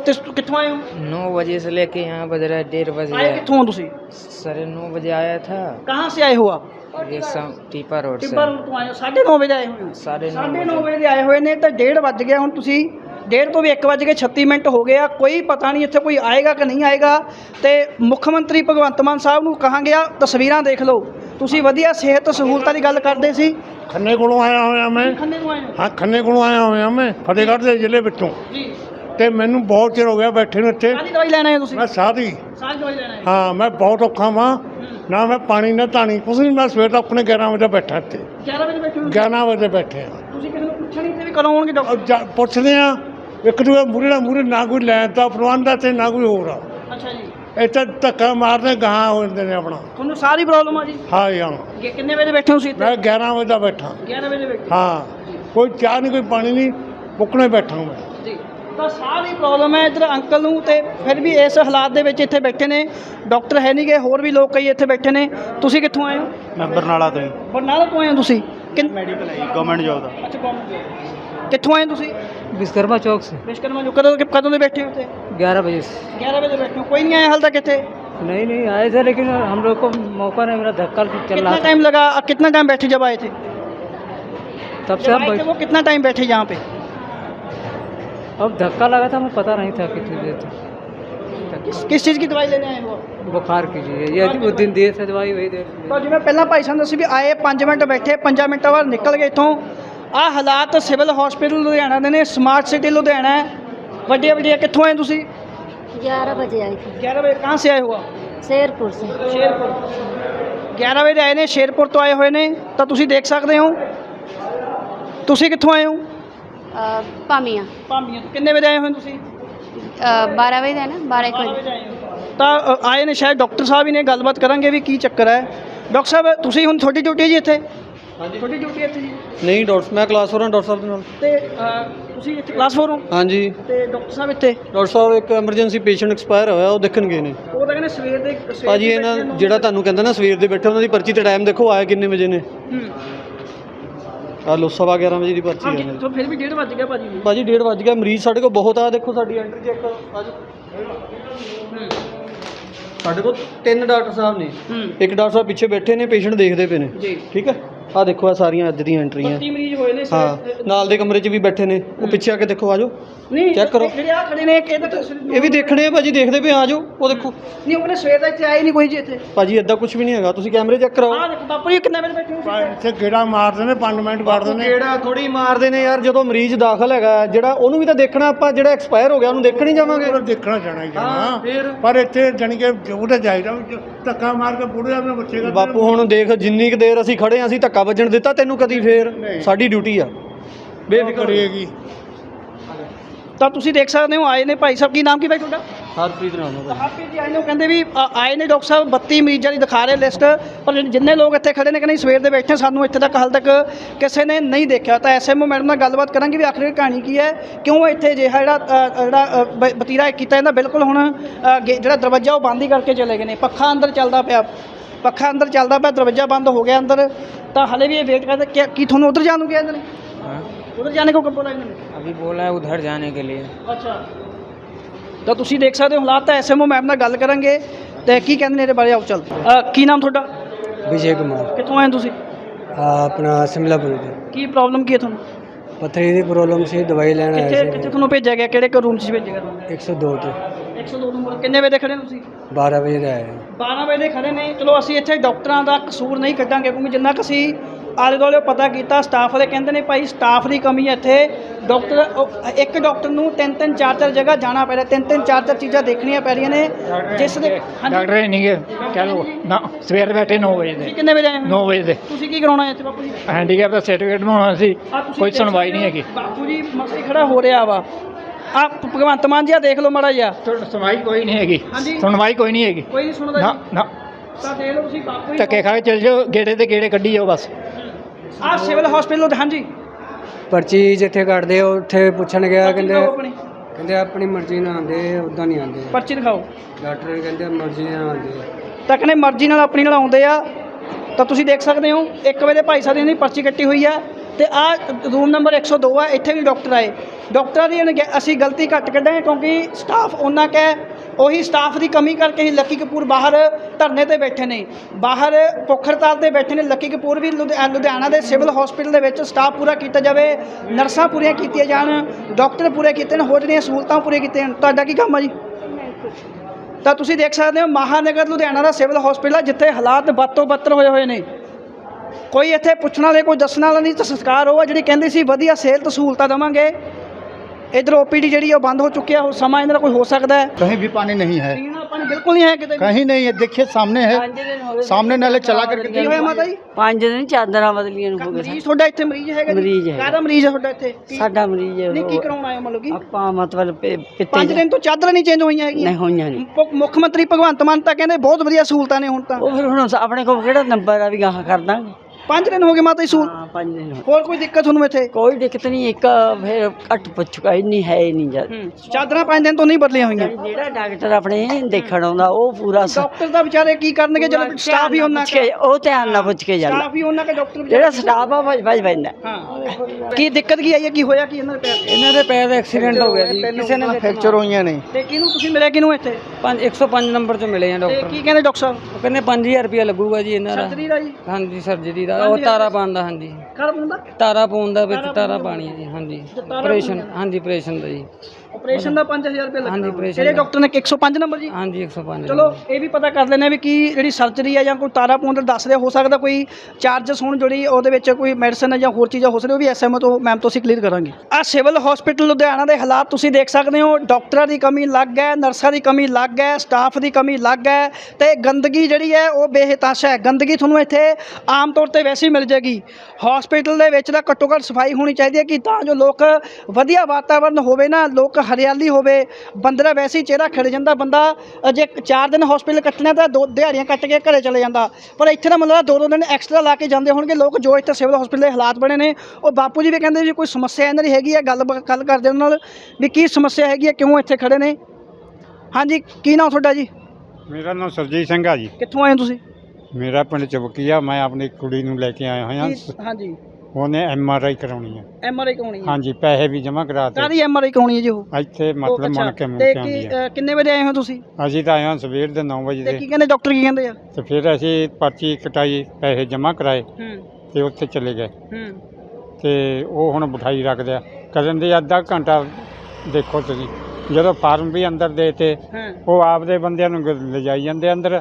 ਤੇ ਸ- ਕਿੱਥੋਂ ਆਏ ਹੋ 9 ਵਜੇ से लेके यहाँ बज रहा है डेढ़ बज ਆਏ ਕਿੱਥੋਂ ਹੋ ਤੁਸੀਂ साढ़े नौ बजे आया था ਕਹਾਂ ਸੇ ਆਏ ਹੋ ਇਹ ਸਮ ਰੋਡ ਸੇ ਟਿੱਬਾ ਤੋਂ ਆਏ ਹੋ 9:30 ਵਜੇ ਆਏ ਹੋਏ 9:30 ਵਜੇ। ਆਏ ਹੋਏ ਨੇ ਤਾਂ 1:30 ਵੱਜ ਹੁਣ ਤੁਸੀਂ। 1:30 ਤੋਂ ਵੀ 1 ਵੱਜ 36 ਮਿੰਟ ਹੋ ਗਏ ਆ। ਕੋਈ ਪਤਾ ਨਹੀਂ ਇੱਥੇ ਕੋਈ ਆਏਗਾ ਕਿ ਨਹੀਂ ਆਏਗਾ। ਤੇ ਮੁੱਖ ਮੰਤਰੀ ਭਗਵੰਤ ਮਾਨ ਸਾਹਿਬ ਨੂੰ ਕਹਾਂਗੇ ਆ ਤਸਵੀਰਾਂ ਦੇਖ ਲਓ। ਤੁਸੀਂ ਵਧੀਆ ਸਿਹਤ ਸਹੂਲਤਾਂ ਦੀ ਗੱਲ ਕਰਦੇ ਸੀ। ਖੰਨੇ ਕੋਲੋਂ ਆਇਆ ਹੋਇਆ ਮੈਂ। ਖੰਨੇ ਨੂੰ ਆਏ ਹਾਂ। ਖੰਨੇ ਕੋਲੋਂ ਆਇਆ ਹੋਇਆ ਮੈਂ ਫਤਿਹਗੜ੍ਹ ਦੇ ਜ਼ਿਲ੍ਹੇ ਵਿੱਚੋਂ। ਤੇ ਮੈਨੂੰ ਬਹੁਤ ਚਿਰ ਹੋ ਗਿਆ ਬੈਠੇ ਨੂੰ ਇੱਥੇ। ਕਾਹਦੀ ਦਵਾਈ ਲੈਣਾ ਹੈ ਤੁਸੀਂ? ਮੈਂ ਸਾਧੀ ਸਾਹ ਦਵਾਈ ਲੈਣਾ ਹੈ। ਹਾਂ ਮੈਂ ਬਹੁਤ ਔਖਾ ਵਾਂ। ਨਾ ਮੈਂ ਪਾਣੀ ਨਾ ਧਾਣੀ ਕੁਛ ਨਹੀਂ ਮੈਂ ਸਵੇਰ ਦਾ ਆਪਣੇ 11 ਵਜੇ ਬੈਠਾ ਇੱਥੇ। 11 ਵਜੇ ਬੈਠੇ ਹੋ? 11 ਵਜੇ ਬੈਠੇ ਆ। ਤੁਸੀਂ ਕਿਸੇ ਨੂੰ ਪੁੱਛਿਆ ਨਹੀਂ ਤੇ ਵੀ ਕਦੋਂ ਆਉਣਗੇ ਡਾਕਟਰ ਉਹ ਜਾ- ਪੁੱਛਦੇ ਆ ਇੱਕ ਦੂਜੇ ਮੂਰੇ ਨਾਲ ਮੂਰੇ ਨਾ ਕੋਈ ਲੈਣ ਦਾ ਪ੍ਰਬੰਧ ਆ ਤੇ ਨਾ ਕੋਈ ਹੋਰ ਆ। ਅੱਛਾ ਜੀ। ਇੱਥੇ ਧੱਕਾ ਮਾਰਦੇ ਗਾਂ ਹੋ ਜਾਂਦੇ ਨੇ ਆਪਣਾ। ਤੁਹਾਨੂੰ ਸਾਰੀ ਪ੍ਰੋਬਲਮ ਆ ਜੀ? ਹਾਂ ਜੀ ਹਾਂ। ਕਿ- ਕਿੰਨੇ ਵਜੇ ਬੈਠੇ ਹੋ ਤੁਸੀਂ ਇੱਥੇ? ਮੈਂ 11 ਵਜੇ ਦਾ ਬੈਠਾ। 11 ਵਜੇ ਬੈਠੇ ਹਾਂ? ਕੋਈ ਚਾਹ ਨਹੀਂ ਕੋਈ ਪਾਣੀ ਨਹੀਂ ਮੁੱਕਣੇ ਬੈਠਾ ਮੈਂ। ਜੀ ਤਾਂ ਸਾਰੀ ਪ੍ਰੋਬਲਮ ਹੈ ਇੱਧਰ ਅੰਕਲ ਨੂੰ ਤੇ ਫਿਰ ਵੀ ਇਸ ਹਾਲਾਤ ਦੇ ਵਿੱਚ ਇੱਥੇ ਬੈਠੇ ਨੇ ਡਾਕਟਰ ਹੈ ਨਹੀਂਗੇ ਹੋਰ ਵੀ ਲੋਕ ਕਈ ਇੱਥੇ ਬੈਠੇ ਨੇ ਤੁਸੀਂ ਕਿੱਥੋਂ ਆਏ ਹੋ ਮੈਂ ਬਰਨਾਲਾ ਤੋਂ ਹੀ ਬਰਨਾਲਾ ਤੋਂ ਆਏ ਹੋ ਤੁਸੀਂ ਕਿੰਨ- ਮੈਡੀਕਲ ਹੈ ਗਵਰਨਮੈਂਟ ਜੋਬ ਦਾ ਅੱਛਾ ਕੌਣ ਕਿੱਥੋਂ ਆਏ ਤੁਸੀਂ विश्वकर्मा चौक से ਵਿਸ਼ਕਰਮਾ ਜੋ ਕਦੋਂ ਕਦੋਂ ਦੇ ਬੈਠੇ ਹੋ ਉੱਥੇ ग्यारह बजे से 11 ਵਜੇ ਬੈਠੇ ਹੋ ਕੋਈ ਨਹੀਂ ਆਇਆ ਹਾਲ ਤੱਕ ਇੱਥੇ नहीं नहीं आए थे लेकिन हम लोग को मौका नहीं मिला धक्का चल कितना रहा था टाइम लगा और कितना टाइम बैठे जब आए थे तब से जब हम आए थे बैठ- वो कितना टाइम बैठे यहाँ पे अब धक्का लगा था हमें पता नहीं था कितनी देर तक किस किस चीज़ की दवाई लेने आए वो बुखार की जी ये वो दिन देर से दवाई वही देर ਤਾਂ ਜਿਵੇਂ ਪਹਿਲਾਂ ਭਾਈ ਸਾਹਿਬ ਦੱਸੀ ਵੀ ਆਏ 5 ਮਿੰਟ ਬੈਠੇ 5 ਮਿੰਟਾਂ ਬਾਅਦ ਨਿਕਲ ਗਏ ਇੱਥੋਂ ਆ ਹਾਲਾਤ ਸਿਵਲ ਹਸਪੀਟਲ ਲੁਧਿਆਣਾ ਦੇ ਨੇ ਸਮਾਰਟ ਸਿਟੀ ਲੁਧਿਆਣਾ ਹੈ ਵੱਡੀਆਂ ਵੱਡੀਆਂ ਕਿੱਥੋਂ ਆਏ ਤੁਸੀਂ ग्यारह बजे आई थी 11 ਵਜੇ ਕਹਾਂ ਸੇ ਆਏ ਹੋ ਆਪ? शेरपुर से ਸ਼ੇਰਪੁਰ 11 ਵਜੇ ਆਏ ਨੇ ਸ਼ੇਰਪੁਰ ਤੋਂ ਆਏ ਹੋਏ ਨੇ ਤਾਂ ਤੁਸੀਂ ਦੇਖ ਸਕਦੇ ਹੋ ਤੁਸੀਂ ਕਿੱਥੋਂ ਆਏ ਹੋ ਪਾਮੀਆਂ ਭਾਂਬੀਆਂ ਕਿੰਨੇ ਵਜੇ ਆਏ ਹੋਏ ਤੁਸੀਂ? 12 ਵਜੇ ਦਾ ਨਾ 12 ਵਜੇ। ਤਾਂ ਆਏ ਨੇ ਸ਼ਾਇਦ ਡਾਕਟਰ ਸਾਹਿਬ ਹੀ ਨੇ ਗੱਲਬਾਤ ਕਰਾਂਗੇ ਵੀ ਕੀ ਚੱਕਰ ਹੈ। ਡਾਕਟਰ ਸਾਹਿਬ ਤੁਸੀਂ ਹੁਣ ਤੁਹਾਡੀ ਡਿਊਟੀ ਜੀ ਇੱਥੇ? ਹਾਂਜੀ। ਤੁਹਾਡੀ ਡਿਊਟੀ ਇੱਥੇ ਜੀ? ਨਹੀਂ ਡਾਕਟਰ ਮੈਂ ਕਲਾਸ ਹੋ ਡਾਕਟਰ ਸਾਹਿਬ ਦੇ ਨਾਲ। ਤੇ ਤੁਸੀਂ ਇੱਥੇ ਕਲਾਸ 4 ਹਾਂਜੀ। ਤੇ ਡਾਕਟਰ ਸਾਹਿਬ ਇੱਥੇ? ਡਾਕਟਰ ਸਾਹਿਬ ਇੱਕ ਐਮਰਜੈਂਸੀ ਪੇਸ਼ੈਂਟ ਐਕਸਪਾਇਰ ਹੋਇਆ ਉਹ ਦੇਖਣ ਗਏ ਨੇ। ਉਹ ਤਾਂ ਕਹਿੰਦੇ ਸਵੇਰ ਦੇ ਸਵੇਰ ਇਹਨਾਂ ਜਿਹੜਾ ਤੁਹਾਨੂੰ ਕਹਿੰਦਾ ਨਾ ਸਵੇਰ ਦੇ ਬੈਠੇ ਉਹਨਾਂ ਦੀ ਪਰਚੀ ਤੇ ਟਾਈਮ ਦੇਖੋ ਆਇਆ ਕਿੰਨੇ ਵਜੇ ਨੇ। ਹੂੰ। ਆ ਲੋ ਸਵਾ 11 ਵਜੇ ਦੀ ਪਰਚੀ ਹਾਂ ਹੈ ਜੀ, ਇਹਨਾਂ ਦੀ। ਤਾਂ ਫਿਰ ਵੀ 1:30 ਵੱਜ ਗਿਆ ਭਾਜੀ ਭਾਜੀ 1:30 ਵੱਜ ਗਿਆ ਮਰੀਜ਼ ਸਾਡੇ ਕੋਲ ਬਹੁਤ ਆ ਦੇਖੋ ਸਾਡੀ ਐਂਟਰੀ ਚੈੱਕ ਕਰੋ ਆਜੋ ਸਾਡੇ ਕੋਲ ਤਿੰਨ ਡਾਕਟਰ ਸਾਹਿਬ ਨੇ। ਹੂੰ। ਇੱਕ ਡਾਕਟਰ ਸਾਹਿਬ ਪਿੱਛੇ ਬੈਠੇ ਨੇ ਪੇਸ਼ੈਂਟ ਦੇਖਦੇ ਪਏ ਨੇ। ਜੀ। ਠੀਕ ਹੈ ਆ ਦੇਖੋ ਆ ਸਾਰੀਆਂ ਅੱਜ ਦੀਆਂ ਐਂਟਰੀਆਂ 32 ਮਰੀਜ਼ ਹੋਏ ਨੇ ਹਾਂ ਨਾਲ ਦੇ ਕਮਰੇ 'ਚ ਵੀ ਬੈਠੇ ਨੇ। ਉਹ ਪਿੱਛੇ ਆ ਕੇ ਦੇਖੋ ਆਜੋ ਨਹੀਂ ਚੈੱਕ ਕਰੋ। ਜਿਹੜੇ ਆ ਖੜੇ ਨੇ ਇੱਕ ਇਹਦਾ ਤਾਂ ਇਹ ਵੀ ਦੇਖਣੇ ਆ ਭਾਜੀ ਦੇਖਦੇ ਪਏ ਆ ਆਜੋ ਉਹ ਦੇਖੋ। ਨਹੀਂ ਉਹ ਕਹਿੰਦੇ ਸਵੇਰ ਦਾ ਇੱਥੇ ਆਏ ਨਹੀਂ ਕੋਈ ਜੀ ਇੱਥੇ। ਭਾਜੀ ਏਦਾਂ ਕੁਝ ਵੀ ਨਹੀਂ ਹੈਗਾ ਤੁਸੀਂ ਕੈਮਰੇ ਚੈੱਕ ਕਰਾਓ। ਆਹ ਦੇਖੋ ਬਾਪੂ ਜੀ ਕਿੰਨੇ ਵਜੇ ਬੈਠੇ ਹੋ? ਪਰ ਇੱਥੇ ਗੇੜਾ ਮਾਰਦੇ ਨੇ 5 ਮਿੰਟ ਵੜਦੇ ਨੇ। ਕਿਹੜਾ ਥੋੜੀ ਮਾਰਦੇ ਨੇ ਯਾਰ ਜਦੋਂ ਮਰੀਜ਼ ਦਾਖਲ ਹੈਗਾ ਜਿਹੜਾ ਉਹਨੂੰ ਵੀ ਤਾਂ ਦੇਖਣਾ ਆਪਾਂ ਜਿਹੜਾ ਐਕਸਪਾਇਰ ਹੋ ਗਿਆ ਉਹਨੂੰ ਦੇਖਣ ਹੀ ਜਾਵਾਂਗੇ। ਉਹ ਦੇਖਣਾ ਜਾਣਾ ਹੀ ਹਾਂ, ਜਾਣਾ? ਪਰ ਇੱਥੇ ਜਾਣੀ ਕਿ ਉਹਦੇ ਜਾਈਦਾ ਧੱਕਾ ਮਾਰ ਕੇ ਬੁੜੇ ਆਪਣੇ ਬੱਚੇ ਕਰਦੇ ਬਾਪੂ ਹੁਣ ਦੇਖ ਜਿੰਨੀ ਕੁ ਦੇਰ ਅਸੀਂ ਖੜੇ ਆਂ ਅਸੀਂ ਧੱਕਾ ਵੱਜਣ ਦਿੱਤਾ ਤੈਨੂੰ ਕਦੀ ਫੇਰ? ਸਾਡੀ ਡਿਊਟੀ ਆ। ਬੇਫਿਕਰ ਰਹੇਗੀ ਤਾਂ ਤੁਸੀਂ ਦੇਖ ਸਕਦੇ ਹੋ ਆਏ ਨੇ ਭਾਈ ਸਾਹਿਬ। ਕੀ ਨਾਮ ਕੀ ਭਾਈ ਤੁਹਾਡਾ? ਹਰਪ੍ਰੀਤ ਨਾਮ ਹੈ ਭਾਜੀ ਹਾਪੀ ਜੀ ਆਏ ਨੇ ਉਹ ਕਹਿੰਦੇ ਵੀ ਆਏ ਨੇ ਡਾਕਟਰ ਸਾਹਿਬ 32 ਮਰੀਜ਼ਾਂ ਦੀ ਦਿਖਾ ਰਹੇ ਲਿਸਟ ਪਰ ਜਿੰਨੇ ਲੋਕ ਇੱਥੇ ਖੜੇ ਨੇ ਕਹਿੰਦੇ ਸਵੇਰ ਦੇ ਬੈਠੇ ਸਾਨੂੰ ਇੱਥੇ ਤੱਕ ਹਾਲ ਤੱਕ ਕਿਸੇ ਨੇ ਨਹੀਂ ਦੇਖਿਆ। ਤਾਂ ਐਸਐਮਓ ਮੈਡਮ ਨਾਲ ਗੱਲਬਾਤ ਕਰਾਂਗੇ ਵੀ ਆਖਿਰ ਕਹਾਣੀ ਕੀ ਹੈ ਕਿਉਂ ਇੱਥੇ ਜਿਹੜਾ ਜਿਹੜਾ ਅ, ਜਿਹੜਾ ਅ, ਬ- ਵਤੀਰਾ ਕੀਤਾ ਜਾਂਦਾ ਬਿਲਕੁਲ ਹੁਣ ਅ, ਗੇ- ਜਿਹੜਾ ਦਰਵਾਜ਼ਾ ਉਹ ਬੰਦ ਹੀ ਕਰਕੇ ਚਲੇ ਗਏ ਨੇ। ਪੱਖਾ ਅੰਦਰ ਚੱਲਦਾ ਪਿਆ ਪੱਖਾ ਅੰਦਰ ਚੱਲਦਾ ਪਿਆ ਦਰਵਾਜ਼ਾ ਬੰਦ ਹੋ ਗਿਆ ਅੰਦਰ। ਤਾਂ ਹਲੇ ਵੀ ਇਹ ਵੇਟ ਕਰਦੇ ਕਿ ਕੀ ਤੁਹਾਨੂੰ ਉਧਰ ਜਾਣ ਨੂੰ ਕਿਹਾ ਇਹਨਾਂ ਨੇ? ਉਧਰ ਜਾਣੇ ਕੋ ਕੰਪੋਲਾ ਇਹਨਾਂ ਨੇ? अभी बोला है उधर जाने के लिए ਅੱਛਾ ਤਾਂ ਤੁਸੀਂ ਦੇਖ ਸਕਦੇ ਹੋ ਹਾਲਾਤ ਤਾਂ ਐਸਐਮਓ ਮੈਮ ਨਾਲ ਗੱਲ ਕਰਾਂਗੇ ਤੇ ਕੀ ਕਹਿੰਦੇ ਨੇ ਇਹਦੇ ਬਾਰੇ ਆਓ ਚੱਲ ਕੀ ਨਾਮ ਤੁਹਾਡਾ विजय कुमार ਕਿੱਥੋਂ ਆਏ ਤੁਸੀਂ अपना शिमलापुर से ਕੀ ਪ੍ਰੋਬਲਮ ਕੀ ਹੈ ਤੁਹਾਨੂੰ पथरी की प्रॉब्लम से दवाई लेना ਕਿੱਥੇ ਕਿੱਥੇ ਤੁਹਾਨੂੰ ਭੇਜਿਆ ਗਿਆ ਕਿਹੜੇ ਰੂਮ 'ਚ ਭੇਜਿਆ ਗਿਆ ਤੁਹਾਨੂੰ एक सौ दो थे 102 ਨੰਬਰ ਕਿੰਨੇ ਵਜੇ ਦੇ ਖੜੇ ਹੋ ਤੁਸੀਂ बारह बजे आए हैं 12 ਵਜੇ ਦੇ ਖੜੇ ਨੇ ਚਲੋ ਅਸੀਂ ਇੱਥੇ ਡਾਕਟਰਾਂ ਦਾ ਕਸੂਰ ਨਹੀਂ ਕੱਢਾਂਗੇ ਕਿਉਂਕਿ ਜਿੰਨਾ ਕੁ ਅਸੀਂ ਆਲੇ ਦੁਆਲੇ ਪਤਾ ਕੀਤਾ ਸਟਾਫ ਵਾਲੇ ਕਹਿੰਦੇ ਨੇ ਭਾਈ ਸਟਾਫ ਦੀ ਕਮੀ ਹੈ ਇੱਥੇ। ਡਾਕਟਰ ਇੱਕ ਡਾਕਟਰ ਨੂੰ ਤਿੰਨ ਤਿੰਨ ਚਾਰ ਚਾਰ ਜਗ੍ਹਾ ਜਾਣਾ ਪੈ ਰਿਹਾ ਤਿੰਨ ਤਿੰਨ ਚਾਰ ਚਾਰ ਚੀਜ਼ਾਂ ਦੇਖਣੀਆਂ ਪੈ ਰਹੀਆਂ ਨੇ ਜਿਸ ਦੇ ਡਾਕਟਰ ਨਹੀਂ ਗਏ ਕਹਿ ਲਓ ਨਾ ਸਵੇਰ ਬੈਠੇ 9 ਵਜੇ ਦੇ। ਤੁਸੀਂ ਕਿੰਨੇ ਵਜੇ ਆਏ ਹੋ? 9 ਵਜੇ ਦੇ। ਤੁਸੀਂ ਕੀ ਕਰਾਉਣਾ ਇੱਥੇ ਬਾਪੂ ਜੀ? ਹੈਂਡੀਕੈਪ ਦਾ ਸਰਟੀਫਿਕੇਟ ਬਣਾਉਣਾ ਸੀ ਆਹ ਤੁਸੀਂ ਕੋਈ ਸੁਣਵਾਈ ਨਹੀਂ ਹੈਗੀ। ਬਾਪੂ ਜੀ ਮਸਲੇ ਖੜਾ ਹੋ ਰਿਹਾ ਵਾ। ਆ ਭਗਵੰਤ ਮਾਨ ਜੀ ਆ ਦੇਖ ਲਓ ਮਾੜਾ ਜਿਹਾ। ਸੁਣਵਾਈ ਕੋਈ ਨਹੀਂ ਹੈਗੀ। ਹਾਂਜੀ। ਸੁਣਵਾਈ ਕੋਈ ਨਹੀਂ ਹੈਗੀ। ਕੋਈ ਨਹੀਂ ਸੁਣਦਾ ਨਾ ਜੀ। ਨਾ। ਤਾਂ ਦੇਖ ਲਓ ਤੁਸੀਂ ਬਾਪੂ ਜੀ ਧੱਕੇ ਖਾ ਕੇ ਚੱਲ ਜਾਓ ਗੇੜੇ ਤੇ ਗੇੜੇ ਕੱਢੀ ਜਾਓ ਬਸ। ਆ ਸਿਵਲ ਹਸਪੀਟਲ ਉਹ ਹਾਂਜੀ। ਪਰਚੀ ਜਿੱਥੇ ਕੱਢਦੇ ਹੋ ਉੱਥੇ ਪੁੱਛਣ ਗਿਆ ਕਹਿੰਦੇ ਕਹਿੰਦੇ ਆਪਣੀ ਮਰਜ਼ੀ ਨਾਲ ਆਉਂਦੇ ਉਦਾਂ ਨਹੀਂ ਆਉਂਦੇ। ਪਰਚੀ ਦਿਖਾਓ। ਡਾਕਟਰ ਨੇ ਕਹਿੰਦੇ ਮਰਜ਼ੀ ਨਾਲ ਆਉਂਦੇ। ਤਾਂ ਕਹਿੰਦੇ ਮਰਜ਼ੀ ਨਾਲ ਆਪਣੀ ਨਾਲ ਆਉਂਦੇ ਆ ਤਾਂ ਤੁਸੀਂ ਦੇਖ ਸਕਦੇ ਹੋ ਇੱਕ ਵਜੇ ਭਾਈ ਸਾਹਿਬ ਦੀ ਪਰਚੀ ਕੱਟੀ ਹੋਈ ਆ ਤੇ ਆ ਰੂਮ ਨੰਬਰ 102 ਆ ਇੱਥੇ ਵੀ ਡਾਕਟਰ ਆਏ। ਡਾਕਟਰਾਂ ਦੀ ਅਸੀਂ ਗਲਤੀ ਘੱਟ ਕੱਢਾਂਗੇ ਕਿਉਂਕਿ ਸਟਾਫ ਉਹਨਾਂ ਕੈ ਉਹੀ ਸਟਾਫ ਦੀ ਕਮੀ ਕਰਕੇ ਹੀ ਲੱਕੀ ਕਪੂਰ ਬਾਹਰ ਧਰਨੇ ਤੇ ਬੈਠੇ ਨੇ। ਬਾਹਰ ਪੁਖਰਤਾਲ ਤੇ ਬੈਠੇ ਨੇ ਲੱਕੀ ਕਪੂਰ ਵੀ ਲੁਧਿਆ- ਲੁਧਿਆਣਾ ਦੇ ਸਿਵਲ ਹਸਪੀਟਲ ਦੇ ਵਿੱਚ ਸਟਾਫ ਪੂਰਾ ਕੀਤਾ ਜਾਵੇ, ਨਰਸਾਂ ਪੂਰੀਆਂ ਕੀਤੀਆਂ ਜਾਣ ਡਾਕਟਰ ਪੂਰੇ ਕੀਤੇ ਨੇ, ਹੋਰ ਜਿਹੜੀਆਂ ਸਹੂਲਤਾਂ ਪੂਰੀਆਂ ਕੀਤੀਆਂ ਜਾਣ। ਤੁਹਾਡਾ ਕੀ ਕੰਮ ਆ ਜੀ? ਤਾਂ ਤੁਸੀਂ ਦੇਖ ਸਕਦੇ ਹੋ ਮਹਾਨਗਰ ਲੁਧਿਆਣਾ ਦਾ ਸਿਵਲ ਹਸਪੀਟਲ ਜਿੱਥੇ ਹਾਲਾਤ ਬੱਦ ਤੋਂ ਬੱਤਰ ਹੋਏ ਹੋਏ ਨੇ। ਕੋਈ ਇੱਥੇ ਪੁੱਛਣ ਵਾਲੇ, ਕੋਈ ਦੱਸਣ ਵਾਲਾ ਨਹੀਂ, ਤਾਂ ਸਰਕਾਰ ਉਹ ਜਿਹੜੀ ਕਹਿੰਦੀ ਸੀ, ਵਧੀਆ ਸਿਹਤ ਸਹੂਲਤਾਂ ਦੇਵਾਂਗੇ। ਇਧਰ ਓਪੀਡੀ ਜਿਹੜੀ ਉਹ ਬੰਦ ਹੋ ਚੁੱਕੀ ਆ ਉਹ ਸਮਾਂ ਇਹਨਾਂ ਦਾ ਕੋਈ ਹੋ ਸਕਦਾ ਹੈ कहीं भी पानी नहीं है ਪੀਣਾ ਪਾਣੀ ਬਿਲਕੁਲ ਨਹੀਂ ਹੈ ਕਿਤੇ ਵੀ। कहीं नहीं है देखिए सामने है सामने नाले चला करके ਕੀ ਹੋਇਆ ਮਾਤਾ ਜੀ ਪੰਜ ਦਿਨ ਚਾਦਰਾਂ ਬਦਲੀਆਂ ਨੂੰ ਹੋ ਗਏ ਮਰੀਜ਼ ਤੁਹਾਡਾ ਇੱਥੇ ਮਰੀਜ਼ ਹੈਗਾ ਜੀ ਮਰੀਜ਼ ਹੈ। ਕਾਹਦਾ ਮਰੀਜ਼ ਹੈ ਤੁਹਾਡਾ ਇੱਥੇ ਕੀ- ਸਾਡਾ ਮਰੀਜ਼ ਨਹੀਂ ਕੀ ਉਹ- ਕਰਾਉਣ ਆਏ ਹੋ ਮਤਲਬ ਕਿ ਆਪਾਂ ਮਤਲਬ ਪਿ- ਪਿੱਤੇ ਪੰਜ ਦਿਨ ਤੋਂ ਚਾਦਰਾਂ ਨਹੀਂ ਚੇਂਜ ਹੋਈਆਂ ਹੈਗੀਆਂ ਨਹੀਂ ਹੋਈਆਂ ਨਹੀਂ ਮੁੱਖ- ਮੁੱਖ ਮੰਤਰੀ ਭਗਵੰਤ ਮਾਨ ਤਾਂ ਕਹਿੰਦੇ ਬਹੁਤ ਵਧੀਆ ਸਹੂਲਤਾਂ ਨੇ ਹੁਣ ਤਾਂ ਉਹ ਫਿਰ ਹੁਣ ਆਪਣੇ ਕੋਲ ਕਿਹੜਾ ਨੰਬਰ ਆ ਵੀ ਗਾਹਾਂ ਕਰ ਦਾਂਗੇ ਪੰਜ ਦਿਨ ਹੋ ਗਏ ਮਾਤਾ ਜੀ ਸਹੂਲਤ ਹਾਂ ਪੰਜ ਦਿਨ ਹੋਏ। ਹੋਰ ਕੋਈ ਦਿੱਕਤ ਤੁਹਾਨੂੰ ਇੱਥੇ? ਕੋਈ ਦਿੱਕਤ ਨਹੀਂ ਇੱਕ ਫਿਰ ਘੱਟ ਪੁੱਛੂਗਾ ਇੰਨੀ ਹੈ ਹੀ ਨਹੀਂ ਜਦ ਚਾਦਰਾਂ ਪੰਜ ਦਿਨ ਤੋਂ ਨਹੀਂ ਬਦਲੀਆਂ ਹੋਈਆਂ? ਜਿਹੜਾ ਡਾਕਟਰ ਆਪਣੇ ਦੇਖਣ ਆਉਂਦਾ ਉਹ ਪੂਰਾ ਸ- ਡਾਕਟਰ ਦਾ ਵਿਚਾਰੇ ਕੀ ਕਰਨਗੇ ਜਦੋਂ ਸਟਾਫ ਹੀ ਉਹਨਾਂ ਪੁੱਛ ਕੇ ਉਹ ਧਿਆਨ ਨਾਲ ਪੁੱਛ ਕੇ ਜਾਂਦਾ। ਸਟਾਫ ਹੀ ਉਹਨਾਂ ਦਾ ਡਾਕਟਰ ਜਿਹੜਾ ਸਟਾਫ ਆ ਭਜ ਭਜ ਪੈਂਦਾ। ਹਾਂ। ਕੀ ਦਿੱਕਤ ਕੀ ਆਈ ਹੈ? ਕੀ ਹੋਇਆ? ਕੀ ਇਹਨਾਂ ਦੇ ਪੈਰ ਇਹਨਾਂ ਦੇ ਪੈਰ ਦਾ ਐਕਸੀਡੈਂਟ ਹੋ ਗਿਆ ਜੀ। ਕਿਸੇ ਨੇ ਫ੍ਰੈਕਚਰ ਹੋਈਆਂ ਨੇ। ਤੇ ਕਿਹਨੂੰ ਤੁਸੀਂ ਮਿਲਿਆ ਕਿਹਨੂੰ ਇੱਥੇ? 5 105 ਨੰਬਰ 'ਚ ਮਿਲੇ ਆ ਤੇ ਡਾਕਟਰ। ਕੀ ਕਹਿੰਦੇ ਡਾਕਟਰ ਸਾਹਿਬ? ਉਹ ਕਹਿੰਦੇ 5000 ਰੁਪਇਆ ਲੱਗੂਗਾ ਜੀ ਇਹਨਾਂ ਦਾ। ਸਰਜਰੀ ਦਾ ਜੀ? ਹਾਂਜੀ ਸਰਜਰੀ ਦਾ। ਉਹ ਤਾਰਾ ਪਾਉਣ ਦਾ ਹਾਂਜੀ। ਕਰ ਤਾਰਾ ਪਾਉਣ ਦਾ ਵਿੱਚ ਤਾਰਾ ਪਾਣੀ ਹੈ ਜੀ ਹਾਂਜੀ। ਆਪਰੇਸ਼ਨ ਹਾਂਜੀ ਆਪਰੇਸ਼ਨ ਦਾ ਜੀ। ਆਪਰੇਸ਼ਨ ਦਾ 5000 ਰੁਪਏ ਲੱਗਣਾ ਹਾਂਜੀ, operation ਦਾ। ਡਾਕਟਰ ਨੇ 105 ਨੰਬਰ ਜੀ। ਹਾਂਜੀ 105 ਚਲੋ ਇਹ ਵੀ ਪਤਾ ਕਰ ਲੈਣੇ ਆ ਵੀ ਕੀ ਜਿਹੜੀ ਸਰਜਰੀ ਹੈ ਜਾਂ ਕੋਈ ਤਾਰਾ ਪਾਉਂਦਾ ਦੱਸ ਰਿਹਾ ਹੋ ਸਕਦਾ ਕੋਈ ਚਾਰਜਸ ਹੋਣ ਜਿਹੜੀ ਉਹਦੇ ਵਿੱਚ ਕੋਈ ਮੈਡੀਸਨ ਹੈ ਜਾਂ ਹੋਰ ਚੀਜ਼ਾਂ ਹੋ ਸਕਦੀ ਉਹ ਵੀ ਐਸਐਮਓ ਤੋਂ ਮੈਮ ਤੋਂ ਅਸੀਂ ਕਲੀਅਰ ਕਰਾਂਗੇ। ਆ ਸਿਵਲ ਹਸਪੀਟਲ ਲੁਧਿਆਣਾ ਦੇ ਹਾਲਾਤ ਤੁਸੀਂ ਦੇਖ ਸਕਦੇ ਹੋ। ਡਾਕਟਰਾਂ ਦੀ ਕਮੀ ਲੱਗ ਹੈ ਨਰਸਾਂ ਦੀ ਕਮੀ ਲੱਗ ਹੈ ਸਟਾਫ ਦੀ ਕਮੀ ਲੱਗ ਹੈ ਤੇ ਗੰਦਗੀ ਜਿਹੜੀ ਹੈ ਉਹ ਬੇਹਤਾਸ਼ਾ ਹੈ। ਗੰਦਗੀ ਤੁਹਾਨੂੰ ਇੱਥੇ ਆਮ ਤੌਰ ਤੇ ਵੈਸੇ ਹੀ ਮਿਲ ਜਾਏਗੀ। ਹਸਪੀਟਲ ਦੇ ਵਿੱਚ ਤਾਂ ਘੱਟੋ ਘੱਟ ਸਫ਼ਾਈ ਹੋਣੀ ਚਾਹੀਦੀ ਹੈ ਕਿ ਤਾਂ ਜੋ ਲੋਕ ਵਧੀਆ ਵਾਤਾਵਰਨ ਹੋਵੇ ਨਾ ਲੋਕ ਹਰਿਆਲੀ ਹੋਵੇ ਬੰਦੇ ਦਾ ਵੈਸੇ ਹੀ ਚਿਹਰਾ ਖਿੜ ਜਾਂਦਾ ਬੰਦਾ ਜੇ 4 ਦਿਨ ਹਸਪੀਟਲ ਕੱਟਣਾ ਤਾਂ ਦੋ ਦਿਹਾੜੀਆਂ ਕੱਟ ਕੇ ਘਰੇ ਚਲੇ ਜਾਂਦਾ। ਪਰ ਇੱਥੇ ਤਾਂ ਮਤਲਬ ਦੋ ਦੋ ਦਿਨ ਐਕਸਟਰਾ ਲਾ ਕੇ ਜਾਂਦੇ ਹੋਣਗੇ ਲੋਕ ਜੋ ਇੱਥੇ ਸਿਵਲ ਹਸਪੀਟਲ ਦੇ ਹਾਲਾਤ ਬਣੇ ਨੇ ਉਹ ਬਾਪੂ ਜੀ ਵੀ ਕਹਿੰਦੇ ਵੀ ਕੋਈ ਸਮੱਸਿਆ ਇਹਨਾਂ ਦੀ ਹੈਗੀ ਹੈ ਗੱਲ ਗੱਲ ਕਰਦੇ ਉਹਨਾਂ ਨਾਲ ਵੀ ਕੀ ਸਮੱਸਿਆ ਹੈਗੀ ਹੈ ਕਿਉਂ ਇੱਥੇ ਖੜੇ ਨੇ? ਹਾਂਜੀ ਕੀ ਨਾਮ ਤੁਹਾਡਾ ਜੀ? ਮੇਰਾ ਨਾਮ ਸਰਜੀਤ ਸਿੰਘ ਆ ਜੀ। ਕਿੱਥੋਂ ਆਏ ਹੋ ਤੁਸੀਂ? ਮੇਰਾ ਪਿੰਡ ਚਬਕੀਆ ਮੈਂ ਆਪਣੀ ਕੁੜੀ ਨੂੰ ਲੈ ਕੇ ਆਇਆ ਹੋਇਆ। ਹਾਂਜੀ। ਉਹਨੇ ਐਮ ਆਰ ਆਈ ਕਰਾਉਣੀ ਹੈ ਐਮ ਆਰ ਆਈ ਕਰਾਉਣੀ ਹੈ ਹਾਂਜੀ ਪੈਸੇ ਵੀ ਜਮ੍ਹਾਂ ਕਰਾਤੇ ਕਾਹਦੀ ਐਮ ਆਰ ਆਈ ਕਰਾਉਣੀ ਹੈ ਜੀ ਉਹ? ਇੱਥੇ ਮਤਲਬ ਅੱਛਾ, ਮਣ ਕੇ ਤੇ ਮੁੜ ਕੇ ਕੀ ਆਉਂਦੀ ਹੈ ਅ, ਕਿੰਨੇ ਵਜੇ ਆਏ ਹੋ ਤੁਸੀਂ? ਅਸੀਂ ਤਾਂ ਆਏ ਹਾਂ ਸਵੇਰ ਦੇ 9 ਵਜੇ ਤੇ ਦੇ। ਕੀ ਕਹਿੰਦੇ ਡਾਕਟਰ ਕੀ ਕਹਿੰਦੇ ਆ? ਤੇ ਫਿਰ ਅਸੀਂ ਪਰਚੀ ਕਟਾਈ ਪੈਸੇ ਜਮ੍ਹਾਂ ਕਰਾਏ ਹੂੰ। ਤੇ ਉੱਥੇ ਚਲੇ ਗਏ। ਹੂੰ। ਤੇ ਉਹ ਹੁਣ ਬਿਠਾਈ ਰੱਖਦੇ ਆ। ਕਰਨ ਦੇ ਅੱਧਾ ਘੰਟਾ ਦੇਖੋ ਤੁਸੀਂ। ਜਦੋਂ ਫਾਰਮ ਵੀ ਅੰਦਰ ਦੇਤੇ ਹਾਂ। ਉਹ ਆਪਦੇ ਬੰਦਿਆਂ ਨੂੰ ਗ- ਲਿਜਾਈ ਜਾਂਦੇ ਅੰਦਰ।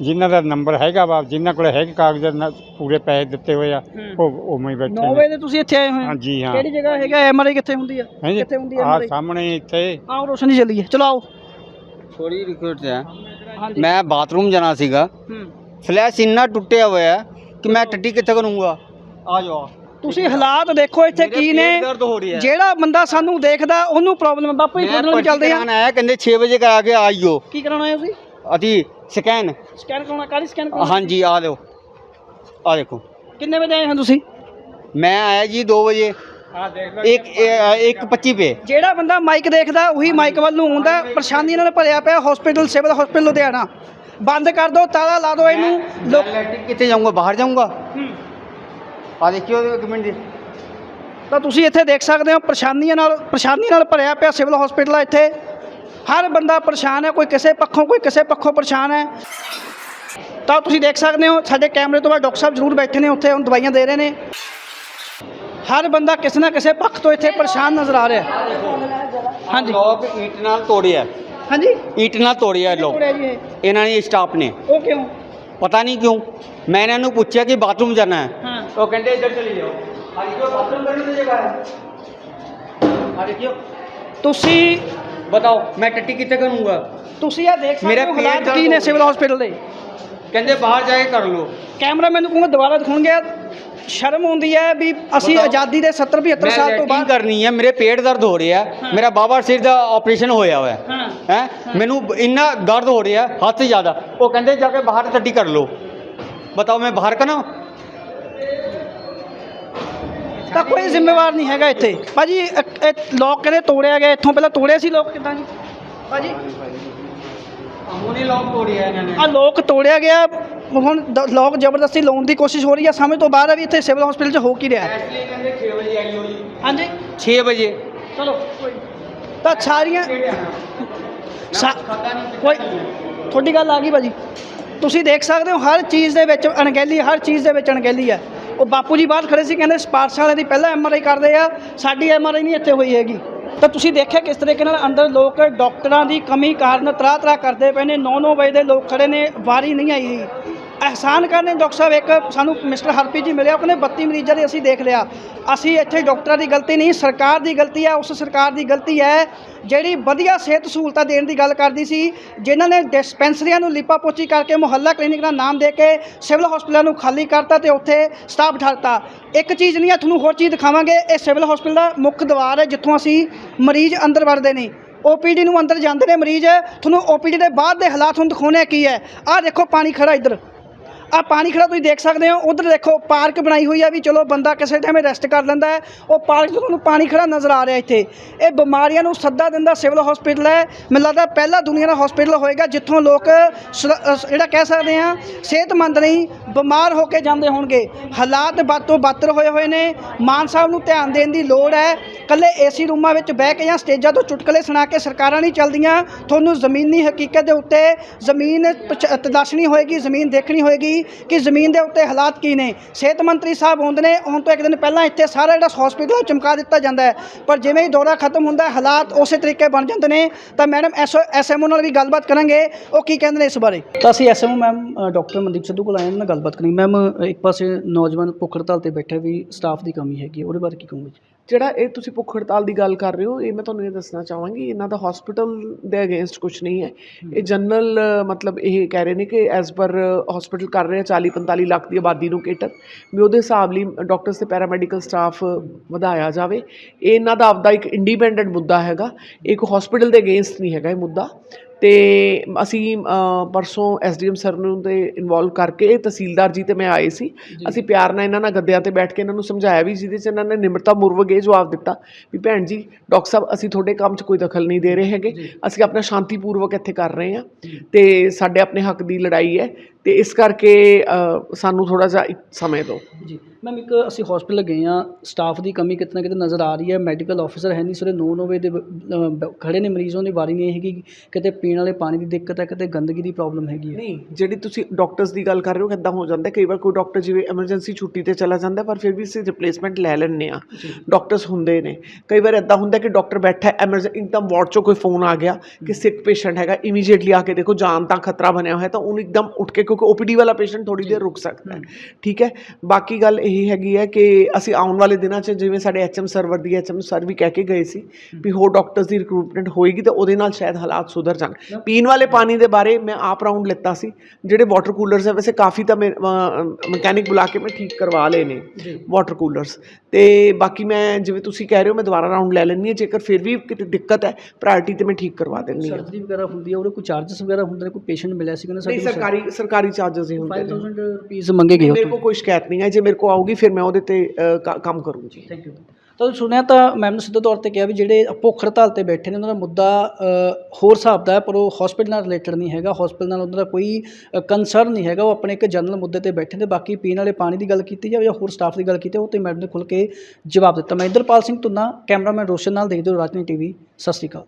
ਜਿਨ੍ਹਾਂ ਦਾ ਨੰਬਰ ਹੈਗਾ ਵਾ ਜਿਨ੍ਹਾਂ ਕੋਲ ਹੈਗੇ ਕਾਗਜ਼ ਨਾ- ਪੂਰੇ ਪੈਸੇ ਦਿੱਤੇ ਹੋਏ ਆ ਉਹ ਉਵੇਂ ਹੀ ਬੈਠੇ 9 ਨੇ। ਵਜੇ ਦੇ ਤੁਸੀਂ ਇੱਥੇ ਆਏ ਹੋਏ ਹੋ? ਹਾਂਜੀ ਹਾਂ। ਕਿਹੜੀ ਜਗ੍ਹਾ ਹੈਗਾ? ਐਮ ਆਰ ਆਈ ਕਿੱਥੇ ਹੁੰਦੀ ਆ? ਹੈਂ ਜੀ? ਕਿੱਥੇ ਹੁੰਦੀ ਐਮ ਆਰ ਆਈ ਸਾਹਮਣੇ ਇੱਥੇ। ਆਓ ਰੋਸ਼ਨੀ ਚੱਲੀਏ ਚਲੋ ਆਓ। ਥੋੜੀ ਰਿਕਵੈਸਟ ਹੈ ਹਾਂਜੀ। ਮੈਂ ਬਾਥਰੂਮ ਜਾਣਾ ਸੀਗਾ। ਹੂੰ। ਫਲੈਸ਼ ਇੰਨਾ ਟੁੱਟਿਆ ਹੋਇਆ ਹੈ ਕਿ ਮੈਂ ਟੱਟੀ ਕਿੱਥੇ ਕਰੂੰਗਾ? ਆ ਜਾਓ ਤੁਸੀਂ ਹਾਲਾਤ ਦੇਖੋ ਇੱਥੇ ਕੀ ਨੇ। ਦਰਦ ਹੋ ਰਹੀ। ਹੈ ਜਿਹੜਾ ਬੰਦਾ ਸਾਨੂੰ ਦੇਖਦਾ ਉਹਨੂੰ ਪ੍ਰੋਬਲਮ ਬਾਪੂ ਜੀ ਤੁਹਾਡੇ ਨਾਲ ਵੀ ਚੱਲਦੇ ਆ ਆਇਆ ਕਹਿੰਦੇ 6 ਵਜੇ ਕਰਾ ਕੇ ਆਈਓ। ਕੀ ਕਰਾਉਣਾ ਹੈ ਤੁਸੀਂ? ਅਤੀ ਸਕੈਨ ਸਕੈਨ ਕਰਾਉਣਾ ਕਾਹਦੀ ਸਕੈਨ ਕਰਾਉਣਾ? ਹਾਂਜੀ ਆ ਲਿਓ ਆ ਦੇਖੋ। ਕਿੰਨੇ ਵਜੇ ਆਏ ਹੋ ਤੁਸੀਂ? ਮੈਂ ਆਇਆ ਜੀ 2 ਵਜੇ। ਆ ਦੇਖ ਲਓ ਇੱਕ ਇੱਕ 25 ਪੇ ਜਿਹੜਾ ਬੰਦਾ ਮਾਈਕ ਦੇਖਦਾ ਉਹੀ ਮਾਈਕ ਵੱਲ ਨੂੰ ਆਉਂਦਾ ਪਰੇਸ਼ਾਨੀ ਇਹਨਾਂ ਨੇ ਭਰਿਆ ਪਿਆ ਹਸਪੀਟਲ ਸਿਵਲ ਹਸਪੀਟਲ ਲੁਧਿਆਣਾ। ਬੰਦ ਕਰ ਦਿਓ ਤਾਲਾ ਲਾ ਦਿਓ ਇਹਨੂੰ। ਲੋਕ ਕਿੱਥੇ ਜਾਊਂਗਾ? ਬਾਹਰ ਜਾਊਂਗਾ? ਆ ਦੇਖਿਓ ਇੱਕ ਮਿੰਟ। ਦੀ ਤਾਂ ਤੁਸੀਂ ਇੱਥੇ ਦੇਖ ਸਕਦੇ ਹੋ ਪਰੇਸ਼ਾਨੀਆਂ ਨਾਲ ਪਰੇਸ਼ਾਨੀਆਂ ਨਾਲ ਭਰਿਆ ਪਿਆ ਸਿਵਲ ਹਸਪੀਟਲ ਆ ਇੱਥੇ। ਹਰ ਬੰਦਾ ਪਰੇਸ਼ਾਨ ਹੈ ਕੋਈ ਕਿਸੇ ਪੱਖੋਂ ਕੋਈ ਕਿਸੇ ਪੱਖੋਂ ਪਰੇਸ਼ਾਨ ਹੈ। ਤਾਂ ਤੁਸੀਂ ਦੇਖ ਸਕਦੇ ਹੋ ਸਾਡੇ ਕੈਮਰੇ ਤੋਂ ਬਾਅਦ ਡਾਕਟਰ ਸਾਹਿਬ ਜ਼ਰੂਰ ਬੈਠੇ ਨੇ ਉੱਥੇ ਹੁਣ ਦਵਾਈਆਂ ਦੇ ਰਹੇ ਨੇ। ਹਰ ਬੰਦਾ ਕਿਸੇ ਨਾ ਕਿਸੇ ਪੱਖ ਤੋਂ ਇੱਥੇ ਪਰੇਸ਼ਾਨ ਨਜ਼ਰ ਆ ਰਿਹਾ ਹਾਂਜੀ। ਲੋਕ ਈਟ ਨਾਲ ਤੋੜਿਆ ਹਾਂਜੀ। ਈਟ ਨਾਲ ਤੋੜਿਆ ਲੋਕ। ਇਹਨਾਂ ਨੇ ਸਟਾਫ ਨੇ। ਉਹ ਕਿਉਂ? ਪਤਾ ਨਹੀਂ ਕਿਉਂ। ਮੈਂ ਇਹਨਾਂ ਨੂੰ ਪੁੱਛਿਆ ਕਿ ਬਾਥਰੂਮ ਜਾਣਾ ਹੈ। ਉਹ ਕਹਿੰਦੇ ਇੱਧਰ ਚਲੀ ਜਾਓ। ਹਾਂਜੀ ਬਾਥਰੂਮ ਕਰਨ ਦੀ ਜਗ੍ਹਾ ਹੈ? ਆ ਦੇਖਿਓ। ਤੁਸੀਂ ਬਤਾਓ ਮੈਂ ਟੱਟੀ ਕਿੱਥੇ ਕਰੂੰਗਾ ਤੁਸੀਂ ਇਹ ਦੇਖ ਸਕਦੇ ਹੋ ਹਾਲਾਤ ਪੇਟ ਕੀ ਨੇ ਸਿਵਲ ਹਸਪੀਟਲ ਦੇ ਕਹਿੰਦੇ ਬਾਹਰ ਜਾ ਕੇ ਕਰ ਲਓ ਕੈਮਰਾ ਮੈਨੂੰ ਕਹੂੰਗਾ ਦੁਬਾਰਾ ਦਿਖਾਉਣਗੇ ਸ਼ਰਮ ਹੁੰਦੀ ਹੈ ਵੀ ਅਸੀਂ ਆਜ਼ਾਦੀ ਦੇ 70 75 ਸਾਲ ਤੋਂ ਲੈਟਰਿੰਗ ਬਾਅਦ ਕਰਨੀ ਹੈ ਮੇਰੇ ਪੇਟ ਦਰਦ ਹੋ ਰਿਹਾ ਮੇਰਾ ਬਾਬਾ ਸਿਰ ਦਾ ਆਪਰੇਸ਼ਨ ਹੋਇਆ ਹੋਇਆ ਹੈ ਮੈਨੂੰ ਇੰਨਾ ਦਰਦ ਹੋ ਰਿਹਾ ਹੱਥ ਜ਼ਿਆਦਾ ਉਹ ਕਹਿੰਦੇ ਜਾ ਕੇ ਬਾਹਰ ਟੱਟੀ ਕਰ ਲਓ ਬਤਾਓ ਮੈਂ ਬਾਹਰ ਕਰਾਂ ਤਾਂ ਕੋਈ ਜ਼ਿੰਮੇਵਾਰ ਨਹੀਂ ਹੈਗਾ ਇੱਥੇ। ਭਾਜੀ ਇਹ- ਇਹ ਲੋਕ ਕਹਿੰਦੇ ਤੋੜਿਆ ਗਿਆ? ਇੱਥੋਂ ਪਹਿਲਾਂ ਤੋੜਿਆ ਸੀ ਲੋਕ ਕਿੱਦਾਂ ਜੀ? ਭਾਜੀ? ਅਮੂਨੀ ਲੋਕ ਤੋੜਿਆ ਇਹਨਾਂ ਨੇ। ਆ ਲੋਕ ਤੋੜਿਆ ਗਿਆ। ਹੁਣ ਦ- ਲੋਕ ਜ਼ਬਰਦਸਤੀ ਲਾਉਣ ਦੀ ਕੋਸ਼ਿਸ਼ ਹੋ ਰਹੀ ਹੈ ਸਮਝ ਤੋਂ ਬਾਹਰ ਹੈ ਵੀ ਇੱਥੇ ਸਿਵਲ ਹਸਪੀਟਲ 'ਚ ਹੋ ਕੀ ਰਿਹਾ? ਹੈ ਇਸ ਲਈ ਕਹਿੰਦੇ 6 ਵਜੇ ਆਈਓ ਜੀ ਹਾਂਜੀ। 6 ਵਜੇ। ਚਲੋ ਤਾਂ ਸਾਰੀਆਂ ਸਾ- ਕੋਈ ਤੁਹਾਡੀ ਗੱਲ ਆ ਗਈ ਭਾਜੀ। ਤੁਸੀਂ ਦੇਖ ਸਕਦੇ ਹੋ ਹਰ ਚੀਜ਼ ਦੇ ਵਿੱਚ ਅਣਗਹਿਲੀ ਹਰ ਚੀਜ਼ ਦੇ ਵਿੱਚ ਅਣਗਹਿਲੀ ਹੈ ਉਹ ਬਾਪੂ ਜੀ ਬਾਹਰ ਖੜੇ ਸੀ, ਕਹਿੰਦੇ ਸਪਾਰਸ਼ ਵਾਲੇ ਦੀ ਪਹਿਲਾਂ ਐਮਆਰਆਈ ਕਰਦੇ ਆ, ਸਾਡੀ ਐਮਆਰਆਈ ਨਹੀਂ ਇੱਥੇ ਹੋਈ ਹੈਗੀ। ਤਾਂ ਤੁਸੀਂ ਦੇਖਿਆ ਕਿਸ ਤਰੀਕੇ ਨਾਲ ਅੰਦਰ ਲੋਕ ਡਾਕਟਰਾਂ ਦੀ ਕਮੀ ਕਾਰਨ ਤਰਾ ਤਰਾ ਕਰਦੇ ਪਏ ਨੇ 9-9 ਵਜੇ ਦੇ ਲੋਕ ਖੜੇ ਨੇ, ਵਾਰੀ ਨਹੀਂ ਆਈ। ਜੀ ਅਹਿਸਾਨ ਕਰਨੇ ਡਾਕਟਰ ਸਾਹਿਬ, ਇੱਕ ਸਾਨੂੰ ਮਿਸਟਰ ਹਰਪੀ ਜੀ ਮਿਲਿਆ, ਉਹਨੇ 32 ਮਰੀਜ਼ਾਂ ਦੀ ਅਸੀਂ ਦੇਖ ਲਿਆ। ਅਸੀਂ ਇੱਥੇ ਡਾਕਟਰਾਂ ਦੀ ਗਲਤੀ ਨਹੀਂ, ਸਰਕਾਰ ਦੀ ਗਲਤੀ ਹੈ, ਉਸ ਸਰਕਾਰ ਦੀ ਗਲਤੀ ਹੈ, ਜਿਹੜੀ ਵਧੀਆ ਸਿਹਤ ਸਹੂਲਤਾਂ ਦੇਣ ਦੀ ਗੱਲ ਕਰਦੀ ਸੀ, ਜਿਨ੍ਹਾਂ ਨੇ ਡਿਸਪੈਂਸਰੀਆਂ ਨੂੰ ਲਿਪਾ ਪੋਚੀ ਕਰਕੇ ਮੁਹੱਲਾ ਕਲੀਨਿਕ ਦਾ ਨਾਮ ਦੇ ਕੇ ਸਿਵਲ ਹਸਪਤਾਲਾਂ ਨੂੰ ਖਾਲੀ ਕਰਤਾ ਤੇ ਉੱਥੇ ਸਟਾਫ ਬਿਠਾਤਾ। ਇੱਕ ਚੀਜ਼ ਨਹੀਂ ਹੈ, ਤੁਹਾਨੂੰ ਹੋਰ ਚੀਜ਼ ਦਿਖਾਵਾਂਗੇ, ਇਹ ਸਿਵਲ ਹਸਪਤਾਲ ਦਾ ਮੁੱਖ ਦਵਾਰ ਹੈ, ਜਿੱਥੋਂ ਅਸੀਂ ਮਰੀਜ਼ ਅੰਦਰ ਵੜਦੇ ਨੇ ਓਪੀਡੀ ਨੂੰ ਅੰਦਰ ਜਾਂਦੇ ਨੇ ਮਰੀਜ਼, ਤੁਹਾਨੂੰ ਓਪੀਡੀ ਦੇ ਬਾਅਦ ਦੇ ਹਾਲਾਤ ਹੁਣ ਦਿਖਾਉਣੇ ਕੀ ਹੈ। ਆਹ ਦੇਖੋ, ਪਾਣੀ ਖੜਾ ਇੱਧਰ। ਆ ਪਾਣੀ ਖੜਾ ਤੁਸੀਂ ਦੇਖ ਸਕਦੇ ਹੋ ਉਧਰ ਦੇਖੋ ਪਾਰਕ ਬਣਾਈ ਹੋਈ ਆ ਵੀ ਚਲੋ ਬੰਦਾ ਕਿਸੇ ਟਾਈਮ ਰੈਸਟ ਕਰ ਲੈਂਦਾ ਹੈ ਉਹ ਪਾਰਕ 'ਚ ਤੁਹਾਨੂੰ ਪਾਣੀ ਖੜਾ ਨਜ਼ਰ ਆ ਰਿਹਾ ਇੱਥੇ। ਇਹ ਬਿਮਾਰੀਆਂ ਨੂੰ ਸੱਦਾ ਦਿੰਦਾ ਸਿਵਲ ਹਸਪੀਟਲ ਹੈ। ਮੈਨੂੰ ਲੱਗਦਾ ਪਹਿਲਾ ਦੁਨੀਆ ਦਾ ਹਸਪੀਟਲ ਹੋਏਗਾ ਜਿੱਥੋਂ ਲੋਕ ਸੁਰ- ਅ, ਜਿਹੜਾ ਕਹਿ ਸਕਦੇ ਆ ਸਿਹਤਮੰਦ ਨਹੀਂ ਬਿਮਾਰ ਹੋ ਕੇ ਜਾਂਦੇ ਹੋਣਗੇ। ਹਾਲਾਤ ਵੱਧ ਤੋਂ ਬੱਤਰ ਹੋਏ ਹੋਏ ਨੇ। ਮਾਨ ਸਾਹਿਬ ਨੂੰ ਧਿਆਨ ਦੇਣ ਦੀ ਲੋੜ ਹੈ। ਕੱਲੇ ਏਸੀ ਰੂਮਾਂ ਵਿੱਚ ਬਹਿ ਕੇ ਜਾਂ ਸਟੇਜਾਂ ਤੋਂ ਚੁਟਕਲੇ ਸੁਣਾ ਕੇ ਸਰਕਾਰਾਂ ਨਹੀਂ ਚੱਲਦੀਆਂ। ਤੁਹਾਨੂੰ ਜ਼ਮੀਨੀ ਹਕੀਕਤ ਦੇ ਉੱਤੇ ਜ਼ਮੀਨ ਪਛ- ਤਲਾਸ਼ਣੀ ਹੋਏਗੀ ਜ਼ਮੀਨ ਦੇਖਣੀ ਹੋਏਗੀ। ਕਿ ਜ਼ਮੀਨ ਦੇ ਉੱਤੇ ਹਾਲਾਤ ਕੀ ਨੇ? ਸਿਹਤ ਮੰਤਰੀ ਸਾਹਿਬ ਹੁੰਦੇ ਨੇ, ਹੁਣ ਤੋਂ ਇੱਕ ਦਿਨ ਪਹਿਲਾਂ ਇੱਥੇ ਸਾਰਾ ਜਿਹੜਾ ਹਸਪੀਟਲ ਚਮਕਾ ਦਿੱਤਾ ਜਾਂਦਾ ਹੈ। ਪਰ ਜਿਵੇਂ ਹੀ ਦੌਰਾ ਖਤਮ ਹੁੰਦਾ ਹੈ, ਹਾਲਾਤ ਉਸੇ ਤਰੀਕੇ ਬਣ ਜਾਂਦੇ ਨੇ, ਤਾਂ ਮੈਡਮ ਐਸਓ ਐਸਐਮਓ ਨਾਲ ਵੀ ਗੱਲਬਾਤ ਕਰਾਂਗੇ। ਉਹ ਕੀ ਕਹਿੰਦੇ ਨੇ ਇਸ ਬਾਰੇ? ਤਾਂ ਅਸੀਂ SMO ma'am doctor Mandeep Sidhu ਕੋਲ ਆਏ ਹਾਂ ਨਾਲ ਗੱਲਬਾਤ ਕਰਾਂਗੇ। ਮੈਮ, ਇੱਕ ਪਾਸੇ ਨੌਜਵਾਨ ਭੁੱਖ ਹੜਤਾਲ ਤੇ ਬੈਠੇ ਵੀ ਸਟਾਫ ਦੀ ਕਮੀ ਹੈਗੀ, ਉਹਦੇ ਬਾਰੇ ਕੀ ਕਹੋਗੇ ਜਿਹੜਾ ਇਹ ਤੁਸੀਂ ਭੁੱਖ ਹੜਤਾਲ ਦੀ ਗੱਲ ਕਰ ਰਹੇ ਹੋ ਇਹ ਮੈਂ ਤੁਹਾਨੂੰ ਇਹ ਦੱਸਣਾ ਚਾਹਾਂਗੀ ਇਹਨਾਂ ਦਾ ਹਸਪੀਟਲ ਦੇ ਅਗੇਂਸਟ ਕੁਝ ਨਹੀਂ ਹੈ। ਇਹ ਜਨਰਲ ਮਤਲਬ ਇਹ ਕਹਿ ਰਹੇ ਨੇ ਕਿ ਐਜ਼ ਪਰ ਹਸਪੀਟਲ ਕਰ ਰਹੇ ਆ 40 45 ਲੱਖ ਦੀ ਆਬਾਦੀ ਨੂੰ ਕੇਟਰ ਵੀ ਉਹਦੇ ਹਿਸਾਬ ਲਈ ਡਾਕਟਰਸ ਤੇ ਪੈਰਾਮੈਡੀਕਲ ਸਟਾਫ ਵਧਾਇਆ ਜਾਵੇ। ਇਹ ਇਹਨਾਂ ਦਾ ਆਪਦਾ ਇੱਕ ਇੰਡੀਪੈਂਡੈਂਟ ਮੁੱਦਾ ਹੈਗਾ। ਇੱਕ ਹਸਪੀਟਲ ਦੇ ਅਗੇਂਸਟ ਨਹੀਂ ਹੈਗਾ ਇਹ ਮੁੱਦਾ। ਤੇ ਅਸੀਂ ਪਰਸੋਂ ਐਸਡੀਐਮ ਸਰ ਨੂੰ ਤੇ ਇਨਵੋਲਵ ਕਰਕੇ ਤਹਿਸੀਲਦਾਰ ਜੀ ਤੇ ਮੈਂ ਆਏ ਸੀ। ਅਸੀਂ ਪਿਆਰ ਨਾਲ ਇਹਨਾਂ ਨਾਲ ਗੱਦਿਆਂ ਤੇ ਬੈਠ ਕੇ ਇਹਨਾਂ ਨੂੰ ਸਮਝਾਇਆ ਵੀ ਜਿਹਦੇ 'ਚ ਇਹਨਾਂ ਨੇ ਨਿਮਰਤਾ ਮੁਰਵਕ ਇਹ ਜਵਾਬ ਦਿੱਤਾ ਵੀ ਭੈਣ ਜੀ ਡਾਕਟਰ ਸਾਹਿਬ ਅਸੀਂ ਤੁਹਾਡੇ ਕੰਮ 'ਚ ਕੋਈ ਦਖਲ ਨਹੀਂ ਦੇ ਰਹੇ ਹੈਗੇ। ਅਸੀਂ ਆਪਣਾ ਸ਼ਾਂਤੀਪੂਰਵਕ ਇੱਥੇ ਕਰ ਰਹੇ ਹਾਂ ਤੇ ਸਾਡੇ ਆਪਣੇ ਹੱਕ ਦੀ ਲੜਾਈ ਹੈ ਤੇ ਇਸ ਕਰਕੇ ਸਾਨੂੰ ਥੋੜਾ ਜਿਹਾ ਸਮੇਂ ਦਿਓ। ਜੀ। ਮੈਮ ਇੱਕ ਅਸੀਂ ਹਸਪੀਟਲ ਗਏ ਆ ਸਟਾਫ ਦੀ ਕਮੀ ਕਿਤੇ ਨਾ ਕਿਤੇ ਨਜ਼ਰ ਆ ਰਹੀ ਹੈ ਮੈਡੀਕਲ ਆਫੀਸਰ ਹੈ ਨਹੀਂ ਸਵੇਰੇ 9 ਵਜੇ ਦੇ ਬ- ਅ, ਬ- ਖੜੇ ਨੇ ਮਰੀਜ਼ਾਂ ਦੀ ਵਾਰੀ ਨਹੀਂ ਹੈਗੀ ਕਿਤੇ ਪੀਣ ਵਾਲੇ ਪਾਣੀ ਦੀ ਦਿੱਕਤ ਹੈ ਕਿਤੇ ਗੰਦਗੀ ਦੀ ਪ੍ਰੋਬਲਮ ਹੈਗੀ ਹੈ। ਨਹੀਂ ਜਿਹੜੀ ਤੁਸੀਂ ਡਾਕਟਰਸ ਦੀ ਗੱਲ ਕਰ ਰਹੇ ਹੋ ਕਿੱਦਾਂ ਹੋ ਜਾਂਦਾ ਕਈ ਵਾਰ ਕੋਈ ਡਾਕਟਰ ਜਿਵੇਂ ਐਮਰਜੈਂਸੀ ਛੁੱਟੀ ਤੇ ਚਲਾ ਜਾਂਦਾ ਪਰ ਫਿਰ ਵੀ ਅਸੀਂ ਰਿਪਲੇਸਮੈਂਟ ਲੈ ਲੈਂਦੇ ਆ ਡਾਕਟਰਸ ਹੁੰਦੇ ਨੇ। ਕਈ ਵਾਰ ਇਦਾਂ ਹੁੰਦਾ ਕਿ ਡਾਕਟਰ ਬੈਠਾ ਐਮਰਜੈਂਸੀ ਇੱਕਦਮ ਵਾਰਡ 'ਚੋਂ ਕੋਈ ਫੋਨ ਆ ਗਿਆ ਕਿ ਸਿਕ ਪੇਸ਼ੈਂਟ ਹੈਗਾ ਇਮੀਡੀਏਟਲੀ ਆ ਕੇ ਦੇਖੋ ਜਾਨ ਤਾਂ ਖਤਰਾ ਬਣਿਆ ਹੋਇਆ ਤਾਂ ਉਹਨੂੰ ਇੱਕਦਮ ਉੱਠ ਕੇ ਕਿਉਂਕਿ ਓਪੀਡੀ ਵਾਲਾ ਪੇਸ਼ੈਂਟ ਥੋੜੀ ਦੇਰ ਰੁਕ ਸਕਦਾ ਹੈ। ਠੀਕ ਹੈ? ਬਾਕੀ ਗੱਲ ਇਹ ਹੈਗੀ ਹੈ ਕਿ ਅਸੀਂ ਆਉਣ ਵਾਲੇ ਦਿਨਾਂ 'ਚ ਜਿਵੇਂ ਸਾਡੇ ਐਚਐਮ ਸਰਵਰ ਦੀ ਐਚਐਮ ਸਰ ਵੀ ਕਹਿ ਕੇ ਗਏ ਸੀ ਵੀ ਹੋਰ ਡਾਕਟਰਸ ਦੀ ਰਿਕਰੂਟਮੈਂਟ ਹੋਏਗੀ ਤਾਂ ਉਹਦੇ ਨਾਲ ਸ਼ਾਇਦ ਹਾਲਾਤ ਸੁਧਰ ਜਾਣ। ਪੀਣ ਵਾਲੇ ਪਾਣੀ ਦੇ ਬਾਰੇ ਮੈਂ ਆਪ ਰਾਉਂਡ ਲਿੱਤਾ ਸੀ ਜਿਹੜੇ ਵਾਟਰ ਕੂਲਰਸ ਹੈ ਵੈਸੇ ਕਾਫੀ ਤਾਂ ਮਕੈਨਿਕ ਬੁਲਾ ਕੇ ਮੈਂ ਠੀਕ ਕਰਵਾ ਲਏ ਨੇ ਵਾਟਰ ਕੂਲਰਸ ਤੇ ਬਾਕੀ ਮੈਂ ਜਿਵੇਂ ਤੁਸੀਂ ਕਹਿ ਰਹੇ ਹੋ ਮੈਂ ਦੁਬਾਰਾ ਰਾਉਂਡ ਲੈ ਲੈਣੀ ਹੈ ਜੇਕਰ ਫਿਰ ਵੀ ਕਿਤੇ ਦਿੱਕਤ ਹੈ ਪ੍ਰਾਇਰਟੀ ਤੇ ਮੈਂ ਠੀਕ ਕਰਵਾ ਦੇਣੀ ਹੈ। ਸਰਜਰੀ ਵਗੈਰਾ ਹੁੰਦੀ ਹੈ ਉਹਦੇ ਕੋਈ ਚਾਰजेस ਵਗੈਰਾ ਹੁੰਦੇ ਨੇ ਕੋਈ ਪੇਸ਼ੈਂਟ ਮਿਲਿਆ ਸੀ ਕਿ ਨਾ ਸਰਕਾਰੀ ਸਰਕਾਰੀ ਚਾਰजेस ਹੀ ਹੁੰਦੇ ਨੇ। 5000 ਰੁਪਏ ਮੰਗੇ ਗਏ ਮੇਰੇ ਕੋਲ ਕੋਈ ਸ਼ਿਕਾਇਤ ਨਹੀਂ ਹੈ ਜੇ ਮੇਰੇ ਕੋਲ ਆਊਗੀ ਫਿਰ ਮੈਂ ਉਹਦੇ ਤੇ ਅ, ਕ- ਕੰਮ ਕਰੂੰਗੀ। ਥੈਂਕ ਯੂ ਤਾਂ ਤੁਸੀਂ ਸੁਣਿਆ ਤਾਂ ਮੈਮ ਨੇ ਸਿੱਧੇ ਤੌਰ ਤੇ ਕਿਹਾ ਵੀ ਜਿਹੜੇ ਭੁੱਖ ਹੜਤਾਲ ਤੇ ਬੈਠੇ ਨੇ ਉਹਨਾਂ ਦਾ ਮੁੱਦਾ ਹੋਰ ਹਿਸਾਬ ਦਾ ਹੈ ਪਰ ਉਹ ਹਸਪੀਟਲ ਨਾਲ ਰਿਲੇਟਡ ਨਹੀਂ ਹੈਗਾ। ਹਸਪੀਟਲ ਨਾਲ ਉਹਨਾਂ ਦਾ ਕੋਈ ਕੰਸਰਨ ਨਹੀਂ ਹੈਗਾ। ਉਹ ਆਪਣੇ ਇੱਕ ਜਨਰਲ ਮੁੱਦੇ ਤੇ ਬੈਠੇ ਨੇ। ਬਾਕੀ ਪੀਣ ਵਾਲੇ ਪਾਣੀ ਦੀ ਗੱਲ ਕੀਤੀ ਜਾਵੇ ਜਾਂ ਹੋਰ ਸਟਾਫ ਦੀ ਗੱਲ ਕੀਤੀ ਉਹ ਤੇ ਮੈਡਮ ਨੇ ਖੁੱਲ ਕੇ ਜਵਾਬ ਦਿੱਤਾ। ਮੈਂ ਇੰਦਰਪਾਲ ਸਿੰਘ ਧੁੰਨਾ ਕੈਮਰਾਮੈਨ ਰੋਸ਼ਨ ਨਾਲ ਦੇਖਦੇ ਹੋ ਰਾਜਨੀ ਟੀਵੀ ਸਤਿ ਸ਼੍ਰੀ ਅਕਾਲ।